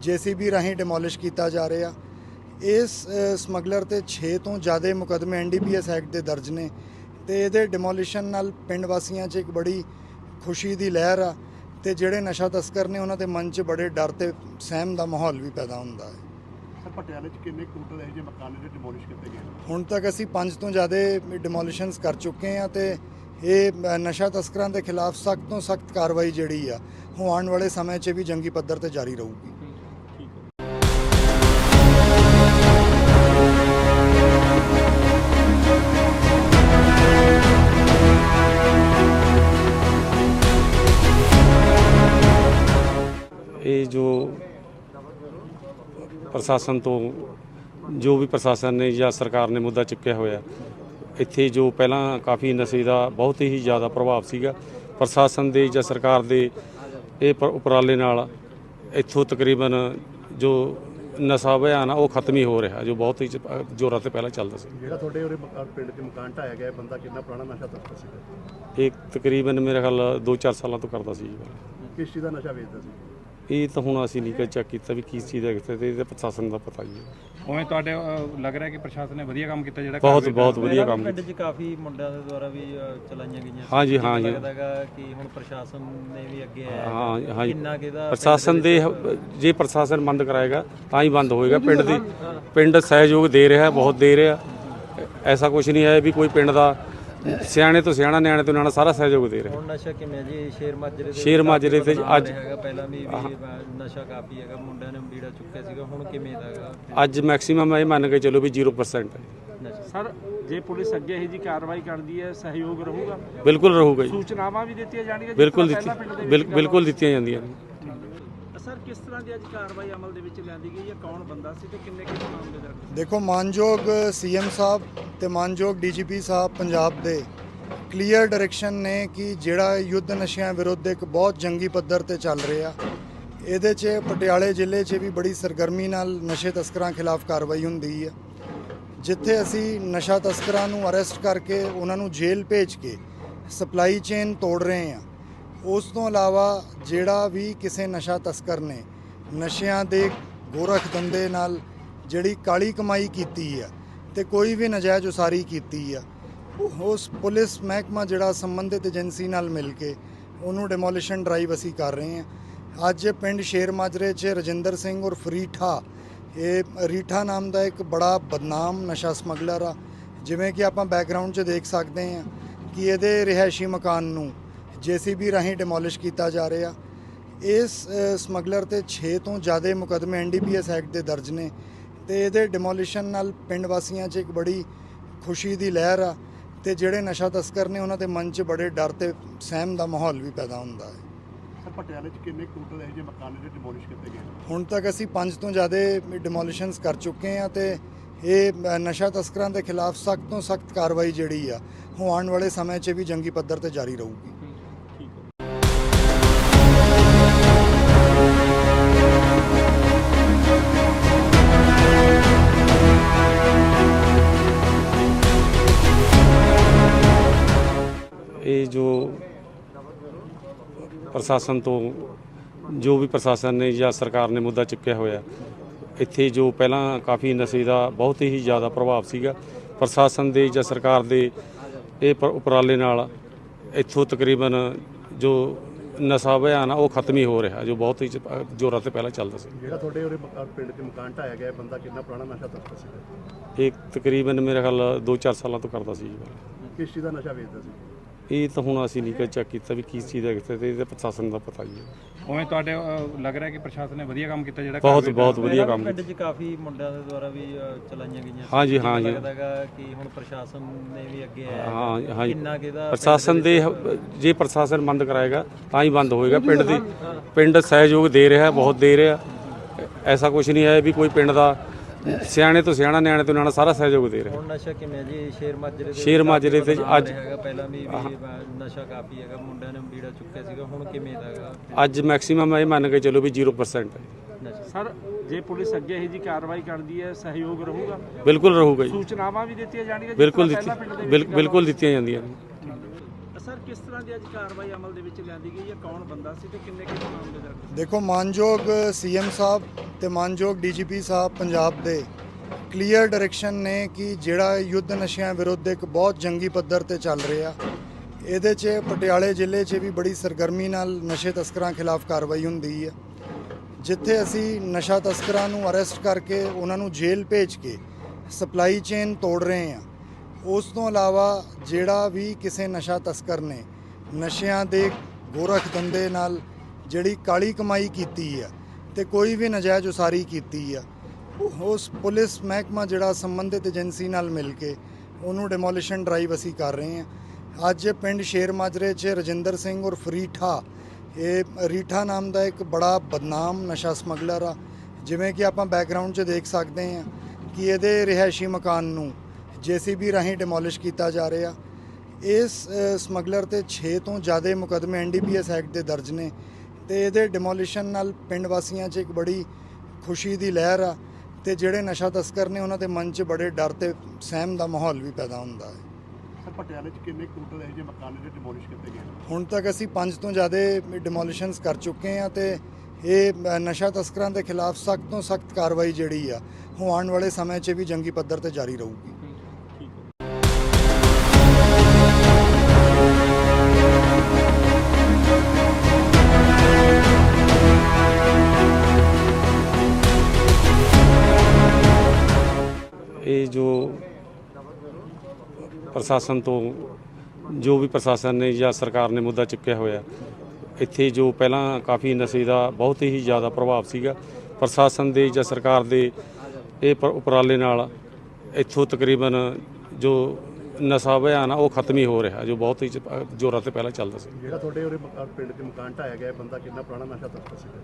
ਜੀਸੀਬੀ ਰਾਹੀਂ ਡਿਮੋਲਿਸ਼ ਕੀਤਾ ਜਾ ਰਿਹਾ। ਇਸ ਸਮਗਲਰ ਤੇ 6 ਤੋਂ ਜ਼ਿਆਦਾ ਮੁਕਦਮੇ ਐਨਡੀਪੀਐਸ ਐਕਟ ਦੇ ਦਰਜ ਨੇ ਤੇ ਇਹਦੇ ਡਿਮੋਲੀਸ਼ਨ ਨਾਲ ਪਿੰਡ ਵਾਸੀਆਂ 'ਚ ਇੱਕ ਬੜੀ ਖੁਸ਼ੀ ਦੀ ਲਹਿਰ ਆ ਤੇ ਜਿਹੜੇ ਨਸ਼ਾ ਤਸਕਰ ਨੇ ਉਹਨਾਂ ਦੇ ਮਨ 'ਚ ਬੜੇ ਡਰ ਤੇ ਸਹਿਮ ਦਾ ਮਾਹੌਲ ਵੀ ਪੈਦਾ ਹੁੰਦਾ ਹੈ। ਸਰ ਪਟਿਆਲੇ 'ਚ ਕਿੰਨੇ ਟੋਟਲ ਇਹੋ ਜਿਹੇ ਮਕਾਨ ਨੇ ਜਿਹੜੇ ਡਿਮੋਲਿਸ਼ ਕੀਤੇ ਗਏ ਨੇ? ਹੁਣ ਤੱਕ ਅਸੀਂ 5 ਤੋਂ ਜ਼ਿਆਦਾ ਡਿਮੋਲੀਸ਼ਨਸ ਕਰ ਚੁੱਕੇ ਹਾਂ ਤੇ ਇਹ ਨਸ਼ਾ ਤਸਕਰਾਂ ਦੇ ਖਿਲਾਫ ਸਖਤ ਤੋਂ ਸਖਤ ਕਾਰਵਾਈ ਜਿਹੜੀ ਆ ਉਹ ਆਉਣ ਵਾਲੇ ਸਮੇਂ 'ਚ ਵੀ ਜੰਗੀ ਪੱਧਰ ਤੇ ਜਾਰੀ ਰਹੂਗੀ। ਇਹ ਜੋ ਪ੍ਰਸ਼ਾਸਨ ਤੋਂ ਜੋ ਵੀ ਪ੍ਰਸ਼ਾਸਨ ਨੇ ਜਾਂ ਸਰਕਾਰ ਨੇ ਮੁੱਦਾ ਚੁੱਕਿਆ ਹੋਇਆ ਇੱਥੇ ਜੋ ਪਹਿਲਾਂ ਕਾਫੀ ਨਸ਼ੇ ਦਾ ਬਹੁਤ ਹੀ ਜ਼ਿਆਦਾ ਪ੍ਰਭਾਵ ਸੀਗਾ। ਪ੍ਰਸ਼ਾਸਨ ਦੇ ਜਾਂ ਸਰਕਾਰ ਦੇ ਇਹ ਉਪਰਾਲੇ ਨਾਲ ਇੱਥੋਂ ਤਕਰੀਬਨ ਜੋ ਨਸ਼ਾ ਅਭਿਆਨ ਆ ਉਹ ਖਤਮ ਹੀ ਹੋ ਰਿਹਾ ਜੋ ਬਹੁਤ ਹੀ ਜ਼ੋਰਾਂ ਤੇ ਪਹਿਲਾਂ ਚੱਲਦਾ ਸੀ। ਜਿਹੜਾ ਤੁਹਾਡੇ ਮਕਾਨ ਪਿੰਡ 'ਚ ਮਕਾਨ ਢਾਇਆ ਗਿਆ ਇਹ ਬੰਦਾ ਕਿੰਨਾ ਪੁਰਾਣਾ ਨਸ਼ਾ ਤਸਕਰ ਸੀਗਾ? ਇਹ ਤਕਰੀਬਨ ਮੇਰੇ ਖਿਆਲ 2-4 ਸਾਲਾਂ ਤੋਂ ਕਰਦਾ ਸੀ ਜੀ। ਕਿਸ ਚੀਜ਼ ਦਾ ਨਸ਼ਾ ਵੇਚਦਾ ਸੀ? ਇਹ ਤਾਂ ਹੁਣ ਅਸੀਂ ਨਹੀਂ ਚੈੱਕ ਕੀਤਾ ਵੀ ਕਿਸ ਚੀਜ਼ ਦਾ ਕਿੱਥੇ ਤੇ ਇਹਦੇ ਪ੍ਰਸ਼ਾਸਨ ਦਾ ਪਤਾ ਹੀ ਹੈ ਉਵੇਂ ਤੁਹਾਡੇ ਅਹ, ਲੱਗ ਰਿਹਾ ਕਿ ਪ੍ਰਸ਼ਾਸਨ ਨੇ ਵਧੀਆ ਕੰਮ ਕੀਤਾ ਜਿਹੜਾ ਬਹੁਤ ਬਹੁਤ ਵਧੀਆ ਕੰਮ ਪਿੰਡ 'ਚ ਕਾਫੀ ਮੁੰਡਿਆਂ ਦੇ ਦੁਆਰਾ ਵੀ ਅ, ਚਲਾਈਆਂ ਗਈਆਂ ਸੀ। ਹਾਂਜੀ, ਹਾਂ ਜੀ। ਲੱਗਦਾ ਗਾ ਕਿ ਹੁਣ ਪ੍ਰਸ਼ਾਸਨ ਨੇ ਵੀ ਅੱਗੇ ਆਇਆ ਹਾਂ ਹਾਂ ਜੀ। ਕਿੰਨਾ ਕਿਹਦਾ ਪ੍ਰਸ਼ਾਸਨ ਦੇ ਜੇ ਪ੍ਰਸ਼ਾਸਨ ਬੰਦ ਕਰਾਏਗਾ ਤਾਂ ਹੀ ਬੰਦ ਹੋਏਗਾ ਪਿੰਡ ਦੀ ਪਿੰਡ ਸਹਿਯੋਗ ਦੇ ਰਿਹਾ ਬਹੁਤ ਦੇ ਰਿਹਾ ਐਸਾ ਕੁਝ ਨਹੀਂ ਹੈ ਵੀ ਕੋਈ ਪਿੰਡ ਦਾ ਸਿਆਣੇ ਤੋਂ ਸਿਆਣਾ ਨਿਆਣੇ ਤੋਂ ਨਿਆਣਾ ਸਾਰਾ ਸਹਿਯੋਗ ਦੇ ਰਿਹਾ। ਹੁਣ ਨਸ਼ਾ ਕਿਵੇਂ ਜੀ? ਸ਼ੇਰ ਮਾਜਰੇ ਦੇ ਸ਼ੇਰ ਮਾਜਰੇ ਤੇ ਅੱਜ- ਹੈਗਾ ਪਹਿਲਾਂ ਵੀ ਵੀ ਨਸ਼ਾ ਕਾਫੀ ਹੈਗਾ ਮੁੰਡਿਆਂ ਨੇ ਬੀੜਾ ਚੁੱਕਿਆ ਸੀਗਾ ਹੁਣ ਕਿਵੇਂ ਦਾ ਹੈਗਾ? ਅੱਜ ਮੈਕਸਿਮਮ ਇਹ ਮੰਨ ਕੇ ਚੱਲੋ ਵੀ 0% ਹੈ। ਸਰ ਜੇ ਪੁਲਿਸ ਅੱਗੇ ਇਹੋ ਜੀ ਕਾਰਵਾਈ ਕਰਦੀ ਹੈ ਸਹਿਯੋਗ ਰਹੂਗਾ? ਬਿਲਕੁਲ ਰਹੂਗਾ ਜੀ। ਸੂਚਨਾਵਾਂ ਵੀ ਦਿੱਤੀਆਂ ਜਾਣਗੀਆਂ ਜਿਸ ਬਿਲਕੁਲ ਤਰ੍ਹਾਂ ਦਿੱਤੀ ਪਹਿਲਾਂ ਪਿੰਡ ਦੇ ਬਿਲ- ਵਿੱਚ ਬਿਲਕੁਲ ਦਿੱਤੀਆਂ ਜਾਂਦੀਆਂ ਨੇ। ਕਿਸ ਤਰ੍ਹਾਂ ਦੀ ਅੱਜ ਕਾਰਵਾਈ ਅਮਲ ਦੇ ਵਿੱਚ ਲਿਆਂਦੀ ਗਈ ਹੈ? ਕੌਣ ਬੰਦਾ ਸੀ ਤੇ ਕਿੰਨੇ ਕਿੰਨੇ ਮਾਮਲੇ ਦਰਜ ਦੇਖੋ, ਮਾਨਯੋਗ ਸੀਐਮ ਸਾਹਿਬ ਤੇ ਮਾਨਯੋਗ ਡੀਜੀਪੀ ਸਾਹਿਬ ਪੰਜਾਬ ਦੇ ਕਲੀਅਰ ਡਾਇਰੈਕਸ਼ਨ ਨੇ ਕਿ ਜਿਹੜਾ ਯੁੱਧ ਨਸ਼ਿਆਂ ਵਿਰੁੱਧ ਇੱਕ ਬਹੁਤ ਜੰਗੀ ਪੱਧਰ ਤੇ ਚੱਲ ਰਿਹਾ। ਇਹਦੇ 'ਚ ਪਟਿਆਲੇ ਜ਼ਿਲ੍ਹੇ 'ਚ ਵੀ ਬੜੀ ਸਰਗਰਮੀ ਨਾਲ ਨਸ਼ੇ ਤਸਕਰਾਂ ਖਿਲਾਫ ਕਾਰਵਾਈ ਹੁੰਦੀ ਹੈ। ਜਿੱਥੇ ਅਸੀਂ ਨਸ਼ਾ ਤਸਕਰਾਂ ਨੂੰ ਅਰੈਸਟ ਕਰਕੇ ਉਹਨਾਂ ਨੂੰ ਜੇਲ੍ਹ ਭੇਜ ਕੇ ਸਪਲਾਈ ਚੇਨ ਤੋੜ ਰਹੇ ਹਾਂ ਉਸ ਤੋਂ ਇਲਾਵਾ ਜਿਹੜਾ ਵੀ ਕਿਸੇ ਨਸ਼ਾ ਤਸਕਰ ਨੇ ਨਸ਼ਿਆਂ ਦੇ ਗੋਰਖ ਧੰਦੇ ਨਾਲ ਜਿਹੜੀ ਕਾਲੀ ਕਮਾਈ ਕੀਤੀ ਆ ਤੇ ਕੋਈ ਵੀ ਨਜਾਇਜ਼ ਉਸਾਰੀ ਕੀਤੀ ਆ ਉਸ ਪੁਲਿਸ ਮਹਿਕਮਾ ਜਿਹੜਾ ਸੰਬੰਧਿਤ ਏਜੰਸੀ ਨਾਲ ਮਿਲ ਕੇ ਉਹਨੂੰ ਡਿਮੋਲੀਸ਼ਨ ਡਰਾਈਵ ਅਸੀਂ ਕਰ ਰਹੇ ਹਾਂ। ਅੱਜ ਪਿੰਡ ਸ਼ੇਰ ਮਾਜਰੇ 'ਚ ਰਜਿੰਦਰ ਸਿੰਘ ਔਰ ਫਰੀਠਾ ਇਹ ਰੀਠਾ ਨਾਮ ਦਾ ਇੱਕ ਬੜਾ ਬਦਨਾਮ ਨਸ਼ਾ ਸਮਗਲਰ ਆ। ਜਿਵੇਂ ਕਿ ਆਪਾਂ ਬੈਕਗ੍ਰਾਉਂਡ 'ਚ ਦੇਖ ਸਕਦੇ ਹਾਂ ਕਿ ਇਹਦੇ ਰਿਹਾਇਸ਼ੀ ਮਕਾਨ ਨੂੰ ਜੀਸੀਬੀ ਰਾਹੀਂ ਡਿਮੋਲਿਸ਼ ਕੀਤਾ ਜਾ ਰਿਹਾ। ਇਸ ਸਮਗਲਰ ਤੇ 6 ਤੋਂ ਜ਼ਿਆਦਾ ਮੁਕਦਮੇ ਐਨਡੀਪੀਐਸ ਐਕਟ ਦੇ ਦਰਜ ਨੇ ਤੇ ਇਹਦੇ ਡਿਮੋਲੀਸ਼ਨ ਨਾਲ ਪਿੰਡ ਵਾਸੀਆਂ 'ਚ ਇੱਕ ਬੜੀ ਖੁਸ਼ੀ ਦੀ ਲਹਿਰ ਆ ਤੇ ਜਿਹੜੇ ਨਸ਼ਾ ਤਸਕਰ ਨੇ ਉਹਨਾਂ ਦੇ ਮਨ 'ਚ ਬੜੇ ਡਰ ਤੇ ਸਹਿਮ ਦਾ ਮਾਹੌਲ ਵੀ ਪੈਦਾ ਹੁੰਦਾ ਹੈ। ਸਰ ਪਟਿਆਲੇ 'ਚ ਕਿੰਨੇ ਟੋਟਲ ਇਹੋ ਜਿਹੇ ਮਕਾਨ ਨੇ ਜਿਹੜੇ ਡਿਮੋਲਿਸ਼ ਕੀਤੇ ਗਏ ਨੇ? ਹੁਣ ਤੱਕ ਅਸੀਂ 5 ਤੋਂ ਜ਼ਿਆਦਾ ਡਿਮੋਲੀਸ਼ਨਸ ਕਰ ਚੁੱਕੇ ਹਾਂ ਤੇ ਇਹ ਨਸ਼ਾ ਤਸਕਰਾਂ ਦੇ ਖਿਲਾਫ ਸਖਤ ਤੋਂ ਸਖਤ ਕਾਰਵਾਈ ਜਿਹੜੀ ਆ ਉਹ ਆਉਣ ਵਾਲੇ ਸਮੇਂ 'ਚ ਵੀ ਜੰਗੀ ਪੱਧਰ ਤੇ ਜਾਰੀ ਰਹੂਗੀ। ਇਹ ਜੋ ਪ੍ਰਸ਼ਾਸਨ ਤੋਂ ਜੋ ਵੀ ਪ੍ਰਸ਼ਾਸਨ ਨੇ ਜਾਂ ਸਰਕਾਰ ਨੇ ਮੁੱਦਾ ਚੁੱਕਿਆ ਹੋਇਆ ਇੱਥੇ ਜੋ ਪਹਿਲਾਂ ਕਾਫੀ ਨਸ਼ੇ ਦਾ ਬਹੁਤ ਹੀ ਜ਼ਿਆਦਾ ਪ੍ਰਭਾਵ ਸੀਗਾ ਪ੍ਰਸ਼ਾਸਨ ਦੇ ਜਾਂ ਸਰਕਾਰ ਦੇ ਇਹ ਉਪਰਾਲੇ ਨਾਲ ਇੱਥੋਂ ਤਕਰੀਬਨ ਜੋ ਨਸ਼ਾ ਅਭਿਆਨ ਆ ਉਹ ਖਤਮ ਹੀ ਹੋ ਰਿਹਾ ਜੋ ਬਹੁਤ ਹੀ ਜ਼ੋਰਾਂ ਤੇ ਪਹਿਲਾਂ ਚੱਲਦਾ ਸੀ। ਜਿਹੜਾ ਤੁਹਾਡੇ ਮਕਾਨ ਪਿੰਡ 'ਚ ਮਕਾਨ ਢਾਇਆ ਗਿਆ ਇਹ ਬੰਦਾ ਕਿੰਨਾ ਪੁਰਾਣਾ ਨਸ਼ਾ ਤਸਕਰ ਸੀਗਾ? ਇਹ ਤਕਰੀਬਨ ਮੇਰੇ ਖਿਆਲ 2-4 ਸਾਲਾਂ ਤੋਂ ਕਰਦਾ ਸੀ ਜੀ। ਕਿਸ ਚੀਜ਼ ਦਾ ਨਸ਼ਾ ਵੇਚਦਾ ਸੀ? ਇਹ ਤਾਂ ਹੁਣ ਅਸੀਂ ਨਹੀਂ ਚੈੱਕ ਕੀਤਾ ਵੀ ਕਿਸ ਚੀਜ਼ ਦਾ ਕਿੱਥੇ ਤੇ ਇਹਦੇ ਪ੍ਰਸ਼ਾਸਨ ਦਾ ਪਤਾ ਹੀ ਹੈ। ਉਵੇਂ ਤੁਹਾਡੇ ਅਹ, ਲੱਗ ਰਿਹਾ ਕਿ ਪ੍ਰਸ਼ਾਸਨ ਨੇ ਵਧੀਆ ਕੰਮ ਕੀਤਾ ਜਿਹੜਾ ਬਹੁਤ ਬਹੁਤ ਵਧੀਆ ਕੰਮ ਪਿੰਡ 'ਚ ਕਾਫੀ ਮੁੰਡਿਆਂ ਦੇ ਦੁਆਰਾ ਵੀ ਅ, ਚਲਾਈਆਂ ਗਈਆਂ ਸੀ। ਹਾਂ ਜੀ, ਹਾਂ ਜੀ। ਲੱਗਦਾ ਗਾ ਕਿ ਹੁਣ ਪ੍ਰਸ਼ਾਸਨ ਨੇ ਵੀ ਅੱਗੇ ਆਇਆ ਹਾਂ। ਹਾਂ ਜੀ। ਕਿੰਨਾ ਕਿਹਦਾ ਪ੍ਰਸ਼ਾਸਨ ਦੇ ਜੇ ਪ੍ਰਸ਼ਾਸਨ ਬੰਦ ਕਰਾਏਗਾ ਤਾਂ ਹੀ ਬੰਦ ਹੋਏਗਾ। ਪਿੰਡ ਦੀ ਪਿੰਡ ਸਹਿਯੋਗ ਦੇ ਰਿਹਾ ਬਹੁਤ ਦੇ ਰਿਹਾ। ਐਸਾ ਕੁਝ ਨਹੀਂ ਹੈ ਵੀ ਕੋਈ ਪਿੰਡ ਦਾ ਸਿਆਣੇ ਤੋਂ ਸਿਆਣਾ ਨਿਆਣੇ ਤੋਂ ਨਿਆਣਾ ਸਾਰਾ ਸਹਿਯੋਗ ਦੇ ਰਿਹਾ। ਹੁਣ ਨਸ਼ਾ ਕਿਵੇਂ ਜੀ? ਸ਼ੇਰ ਮਾਜਰੇ ਦੇ ਸ਼ੇਰ ਮਾਜਰੇ ਤੇ ਅੱਜ- ਹੈਗਾ ਪਹਿਲਾਂ ਵੀ ਵੀ ਨਸ਼ਾ ਕਾਫੀ ਹੈਗਾ ਮੁੰਡਿਆਂ ਨੇ ਬੀੜਾ ਚੁੱਕਿਆ ਸੀਗਾ ਹੁਣ ਕਿਵੇਂ ਦਾ ਹੈਗਾ? ਅੱਜ ਮੈਕਸਿਮਮ ਇਹ ਮੰਨ ਕੇ ਚੱਲੋ ਵੀ 0% ਹੈ। ਸਰ ਜੇ ਪੁਲਿਸ ਅੱਗੇ ਇਹੋ ਜੀ ਕਾਰਵਾਈ ਕਰਦੀ ਹੈ ਸਹਿਯੋਗ ਰਹੂਗਾ? ਬਿਲਕੁਲ ਰਹੂਗਾ ਜੀ। ਸੂਚਨਾਵਾਂ ਵੀ ਦਿੱਤੀਆਂ ਜਾਣਗੀਆਂ ਜਿਸ ਬਿਲਕੁਲ ਤਰ੍ਹਾਂ ਦਿੱਤੀ ਪਹਿਲਾਂ ਪਿੰਡ ਦੇ ਬਿਲ- ਵਿੱਚ ਬਿਲਕੁਲ ਦਿੱਤੀਆਂ ਜਾਂਦੀਆਂ ਨੇ। ਕਿਸ ਕਿਸ ਤਰ੍ਹਾਂ ਦੀ ਅੱਜ ਕਾਰਵਾਈ ਅਮਲ ਦੇ ਵਿੱਚ ਲਿਆਂਦੀ ਗਈ ਹੈ? ਕੌਣ ਬੰਦਾ ਸੀ ਤੇ ਕਿੰਨੇ ਕਿੰਨੇ ਮਾਮਲੇ ਦਰਜ ਦੇਖੋ, ਮਾਨਯੋਗ ਸੀਐਮ ਸਾਹਿਬ ਤੇ ਮਾਨਯੋਗ ਡੀਜੀਪੀ ਸਾਹਿਬ ਪੰਜਾਬ ਦੇ ਕਲੀਅਰ ਡਾਇਰੈਕਸ਼ਨ ਨੇ ਕਿ ਜਿਹੜਾ ਯੁੱਧ ਨਸ਼ਿਆਂ ਵਿਰੁੱਧ ਇੱਕ ਬਹੁਤ ਜੰਗੀ ਪੱਧਰ ਤੇ ਚੱਲ ਰਿਹਾ। ਇਹਦੇ 'ਚ ਪਟਿਆਲੇ ਜ਼ਿਲ੍ਹੇ 'ਚ ਵੀ ਬੜੀ ਸਰਗਰਮੀ ਨਾਲ ਨਸ਼ੇ ਤਸਕਰਾਂ ਖਿਲਾਫ ਕਾਰਵਾਈ ਹੁੰਦੀ ਹੈ। ਜਿੱਥੇ ਅਸੀਂ ਨਸ਼ਾ ਤਸਕਰਾਂ ਨੂੰ ਅਰੈਸਟ ਕਰਕੇ ਉਹਨਾਂ ਨੂੰ ਜੇਲ੍ਹ ਭੇਜ ਕੇ ਸਪਲਾਈ ਚੇਨ ਤੋੜ ਰਹੇ ਹਾਂ ਉਸ ਤੋਂ ਇਲਾਵਾ ਜਿਹੜਾ ਵੀ ਕਿਸੇ ਨਸ਼ਾ ਤਸਕਰ ਨੇ ਨਸ਼ਿਆਂ ਦੇ ਗੋਰਖ ਧੰਦੇ ਨਾਲ ਜਿਹੜੀ ਕਾਲੀ ਕਮਾਈ ਕੀਤੀ ਆ ਤੇ ਕੋਈ ਵੀ ਨਜਾਇਜ਼ ਉਸਾਰੀ ਕੀਤੀ ਆ, ਉਸ ਪੁਲਿਸ ਮਹਿਕਮਾ ਜਿਹੜਾ ਸੰਬੰਧਿਤ ਏਜੰਸੀ ਨਾਲ ਮਿਲ ਕੇ ਉਹਨੂੰ ਡਿਮੋਲੀਸ਼ਨ ਡਰਾਈਵ ਅਸੀਂ ਕਰ ਰਹੇ ਹਾਂ। ਅੱਜ ਪਿੰਡ ਸ਼ੇਰ ਮਾਜਰੇ 'ਚ ਰਜਿੰਦਰ ਸਿੰਘ ਔਰ ਫਰੀਠਾ ਇਹ ਰੀਠਾ ਨਾਮ ਦਾ ਇੱਕ ਬੜਾ ਬਦਨਾਮ ਨਸ਼ਾ ਸਮਗਲਰ ਆ। ਜਿਵੇਂ ਕਿ ਆਪਾਂ ਬੈਕਗ੍ਰਾਉਂਡ 'ਚ ਦੇਖ ਸਕਦੇ ਹਾਂ ਕਿ ਇਹਦੇ ਰਿਹਾਇਸ਼ੀ ਮਕਾਨ ਨੂੰ ਜੀਸੀਬੀ ਰਾਹੀਂ ਡਿਮੋਲਿਸ਼ ਕੀਤਾ ਜਾ ਰਿਹਾ। ਇਸ ਸਮਗਲਰ ਤੇ 6 ਤੋਂ ਜ਼ਿਆਦਾ ਮੁਕਦਮੇ ਐਨਡੀਪੀਐਸ ਐਕਟ ਦੇ ਦਰਜ ਨੇ ਤੇ ਇਹਦੇ ਡਿਮੋਲੀਸ਼ਨ ਨਾਲ ਪਿੰਡ ਵਾਸੀਆਂ 'ਚ ਇੱਕ ਬੜੀ ਖੁਸ਼ੀ ਦੀ ਲਹਿਰ ਆ ਤੇ ਜਿਹੜੇ ਨਸ਼ਾ ਤਸਕਰ ਨੇ ਉਹਨਾਂ ਦੇ ਮਨ 'ਚ ਬੜੇ ਡਰ ਤੇ ਸਹਿਮ ਦਾ ਮਾਹੌਲ ਵੀ ਪੈਦਾ ਹੁੰਦਾ ਹੈ। ਸਰ ਪਟਿਆਲੇ 'ਚ ਕਿੰਨੇ ਟੋਟਲ ਇਹੋ ਜਿਹੇ ਮਕਾਨ ਨੇ ਜਿਹੜੇ ਡਿਮੋਲਿਸ਼ ਕੀਤੇ ਗਏ ਨੇ? ਹੁਣ ਤੱਕ ਅਸੀਂ 5 ਤੋਂ ਜ਼ਿਆਦਾ ਡਿਮੋਲੀਸ਼ਨਸ ਕਰ ਚੁੱਕੇ ਹਾਂ ਤੇ ਇਹ ਨਸ਼ਾ ਤਸਕਰਾਂ ਦੇ ਖਿਲਾਫ ਸਖਤ ਤੋਂ ਸਖਤ ਕਾਰਵਾਈ ਜਿਹੜੀ ਆ ਉਹ ਆਉਣ ਵਾਲੇ ਸਮੇਂ 'ਚ ਵੀ ਜੰਗੀ ਪੱਧਰ ਤੇ ਜਾਰੀ ਰਹੂਗੀ। ਇਹ ਜੋ ਪ੍ਰਸ਼ਾਸਨ ਤੋਂ ਜੋ ਵੀ ਪ੍ਰਸ਼ਾਸਨ ਨੇ ਜਾਂ ਸਰਕਾਰ ਨੇ ਮੁੱਦਾ ਚੁੱਕਿਆ ਹੋਇਆ ਇੱਥੇ ਜੋ ਪਹਿਲਾਂ ਕਾਫੀ ਨਸ਼ੇ ਦਾ ਬਹੁਤ ਹੀ ਜ਼ਿਆਦਾ ਪ੍ਰਭਾਵ ਸੀਗਾ ਪ੍ਰਸ਼ਾਸਨ ਦੇ ਜਾਂ ਸਰਕਾਰ ਦੇ ਇਹ ਉਪਰਾਲੇ ਨਾਲ ਇੱਥੋਂ ਤਕਰੀਬਨ ਜੋ ਨਸ਼ਾ ਅਭਿਆਨ ਆ ਉਹ ਖਤਮ ਹੀ ਹੋ ਰਿਹਾ ਜੋ ਬਹੁਤ ਹੀ ਜ਼ੋਰਾਂ ਤੇ ਪਹਿਲਾਂ ਚੱਲਦਾ ਸੀ। ਜਿਹੜਾ ਤੁਹਾਡੇ ਉਰੇ ਪਿੰਡ 'ਚ ਮਕਾਨ ਢਾਇਆ ਗਿਆ ਇਹ ਬੰਦਾ ਕਿੰਨਾ ਪੁਰਾਣਾ ਨਸ਼ਾ ਤਸਕਰ ਸੀਗਾ?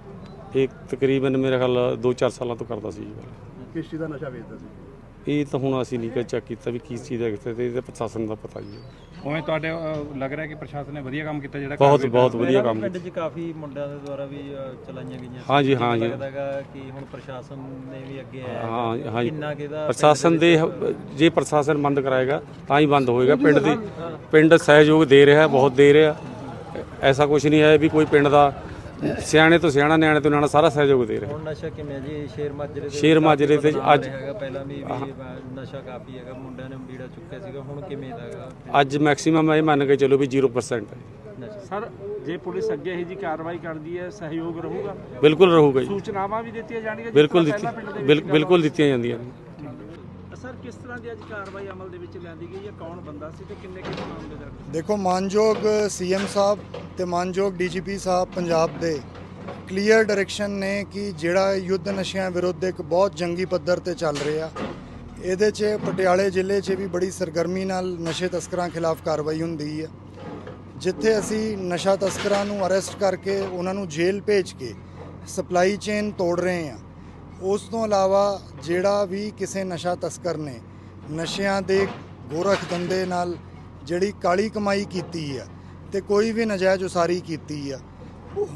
ਇਹ ਤਕਰੀਬਨ ਮੇਰੇ ਖਿਆਲ 2-4 ਸਾਲਾਂ ਤੋਂ ਕਰਦਾ ਸੀ ਜੀ। ਕਿਸ ਚੀਜ਼ ਦਾ ਨਸ਼ਾ ਵੇਚਦਾ ਸੀ? ਇਹ ਤਾਂ ਹੁਣ ਅਸੀਂ ਨਹੀਂ ਚੈੱਕ ਕੀਤਾ ਵੀ ਕਿਸ ਚੀਜ਼ ਕਿੱਥੇ ਤੇ ਇਹਦੇ ਪ੍ਰਸ਼ਾਸਨ ਦਾ ਪਤਾ ਜੀ ਉਵੇਂ ਤੁਹਾਡੇ ਲੱਗ ਰਿਹਾ ਕਿ ਪ੍ਰਸ਼ਾਸਨ ਨੇ ਵਧੀਆ ਕੰਮ ਕੀਤਾ ਜਿਹੜਾ ਬਹੁਤ ਬਹੁਤ ਵਧੀਆ ਕੰਮ ਪਿੰਡ 'ਚ ਕਾਫੀ ਮੁੰਡਿਆਂ ਦੇ ਦੁਆਰਾ ਵੀ ਅ, ਚਲਾਈਆਂ ਗਈਆਂ ਹਾਂਜੀ, ਹਾਂ ਜੀ। ਲੱਗਦਾ ਹੈਗਾ ਕਿ ਹੁਣ ਪ੍ਰਸ਼ਾਸਨ ਨੇ ਵੀ ਅੱਗੇ ਆਇਆ ਹਾਂ। ਹਾਂ ਜੀ। ਕਿੰਨਾ ਕਿਹਦਾ ਪ੍ਰਸ਼ਾਸਨ ਦੇ ਜੇ ਪ੍ਰਸ਼ਾਸਨ ਬੰਦ ਕਰਾਏਗਾ ਤਾਂ ਹੀ ਬੰਦ ਹੋਏਗਾ ਪਿੰਡ ਦੀ ਪਿੰਡ ਸਹਿਯੋਗ ਦੇ ਰਿਹਾ ਬਹੁਤ ਦੇ ਰਿਹਾ ਐਸਾ ਕੁਝ ਨਹੀਂ ਹੈ ਵੀ ਕੋਈ ਪਿੰਡ ਦਾ ਸਿਆਣੇ ਤੋਂ ਸਿਆਣਾ ਨਿਆਣੇ ਤੋਂ ਨਿਆਣਾ ਸਾਰਾ ਸਹਿਯੋਗ ਦੇ ਰਿਹਾ। ਹੁਣ ਨਸ਼ਾ ਕਿਵੇਂ ਜੀ? ਸ਼ੇਰ ਮਾਜਰੇ ਦੇ ਸ਼ੇਰ ਮਾਜਰੇ ਤੇ ਬਦਨਾਮ ਅੱਜ- ਹੈਗਾ। ਪਹਿਲਾਂ ਵੀ ਵੀ ਨਸ਼ਾ ਕਾਫੀ ਹੈਗਾ। ਮੁੰਡਿਆਂ ਨੇ ਬੀੜਾ ਚੁੱਕਿਆ ਸੀਗਾ। ਹੁਣ ਕਿਵੇਂ ਦਾ ਹੈਗਾ? ਅੱਜ ਮੈਕਸਿਮਮ ਇਹ ਮੰਨ ਕੇ ਚੱਲੋ ਵੀ 0% ਹੈ। ਨਸ਼ਾ। ਸਰ ਜੇ ਪੁਲਿਸ ਅੱਗੇ ਇਹੋ ਜੀ ਕਾਰਵਾਈ ਕਰਦੀ ਹੈ ਸਹਿਯੋਗ ਰਹੂਗਾ? ਬਿਲਕੁਲ ਰਹੂਗਾ ਜੀ। ਸੂਚਨਾਵਾਂ ਵੀ ਦਿੱਤੀਆਂ ਜਾਣਗੀਆਂ ਜਿਸ ਬਿਲਕੁਲ ਤਰ੍ਹਾਂ ਦਿੱਤੀ ਪਹਿਲਾਂ ਪਿੰਡ ਦੇ ਬਿਲ- ਵਿੱਚ ਬਿਲਕੁਲ ਦਿੱਤੀਆਂ ਜਾਂਦੀਆਂ ਨੇ। ਸਰ, ਕਿਸ ਤਰ੍ਹਾਂ ਦੀ ਅੱਜ ਕਾਰਵਾਈ ਅਮਲ ਦੇ ਵਿੱਚ ਲਿਆਂਦੀ ਗਈ ਹੈ? ਕੌਣ ਬੰਦਾ ਸੀ ਤੇ ਕਿੰਨੇ ਕਿੰਨੇ ਮਾਮਲੇ ਦਰਜ ਦੇਖੋ, ਮਾਨਯੋਗ ਸੀਐਮ ਸਾਹਿਬ ਤੇ ਮਾਨਯੋਗ ਡੀਜੀਪੀ ਸਾਹਿਬ ਪੰਜਾਬ ਦੇ ਕਲੀਅਰ ਡਾਇਰੈਕਸ਼ਨ ਨੇ ਕਿ ਜਿਹੜਾ ਯੁੱਧ ਨਸ਼ਿਆਂ ਵਿਰੁੱਧ ਇੱਕ ਬਹੁਤ ਜੰਗੀ ਪੱਧਰ ਤੇ ਚੱਲ ਰਿਹਾ। ਇਹਦੇ 'ਚ ਪਟਿਆਲੇ ਜ਼ਿਲ੍ਹੇ 'ਚ ਵੀ ਬੜੀ ਸਰਗਰਮੀ ਨਾਲ ਨਸ਼ੇ ਤਸਕਰਾਂ ਖਿਲਾਫ ਕਾਰਵਾਈ ਹੁੰਦੀ ਹੈ। ਜਿੱਥੇ ਅਸੀਂ ਨਸ਼ਾ ਤਸਕਰਾਂ ਨੂੰ ਅਰੈਸਟ ਕਰਕੇ ਉਹਨਾਂ ਨੂੰ ਜੇਲ੍ਹ ਭੇਜ ਕੇ ਸਪਲਾਈ ਚੇਨ ਤੋੜ ਰਹੇ ਹਾਂ ਉਸ ਤੋਂ ਇਲਾਵਾ ਜਿਹੜਾ ਵੀ ਕਿਸੇ ਨਸ਼ਾ ਤਸਕਰ ਨੇ ਨਸ਼ਿਆਂ ਦੇ ਗੋਰਖ ਧੰਦੇ ਨਾਲ ਜਿਹੜੀ ਕਾਲੀ ਕਮਾਈ ਕੀਤੀ ਆ ਤੇ ਕੋਈ ਵੀ ਨਜਾਇਜ਼ ਉਸਾਰੀ ਕੀਤੀ ਆ,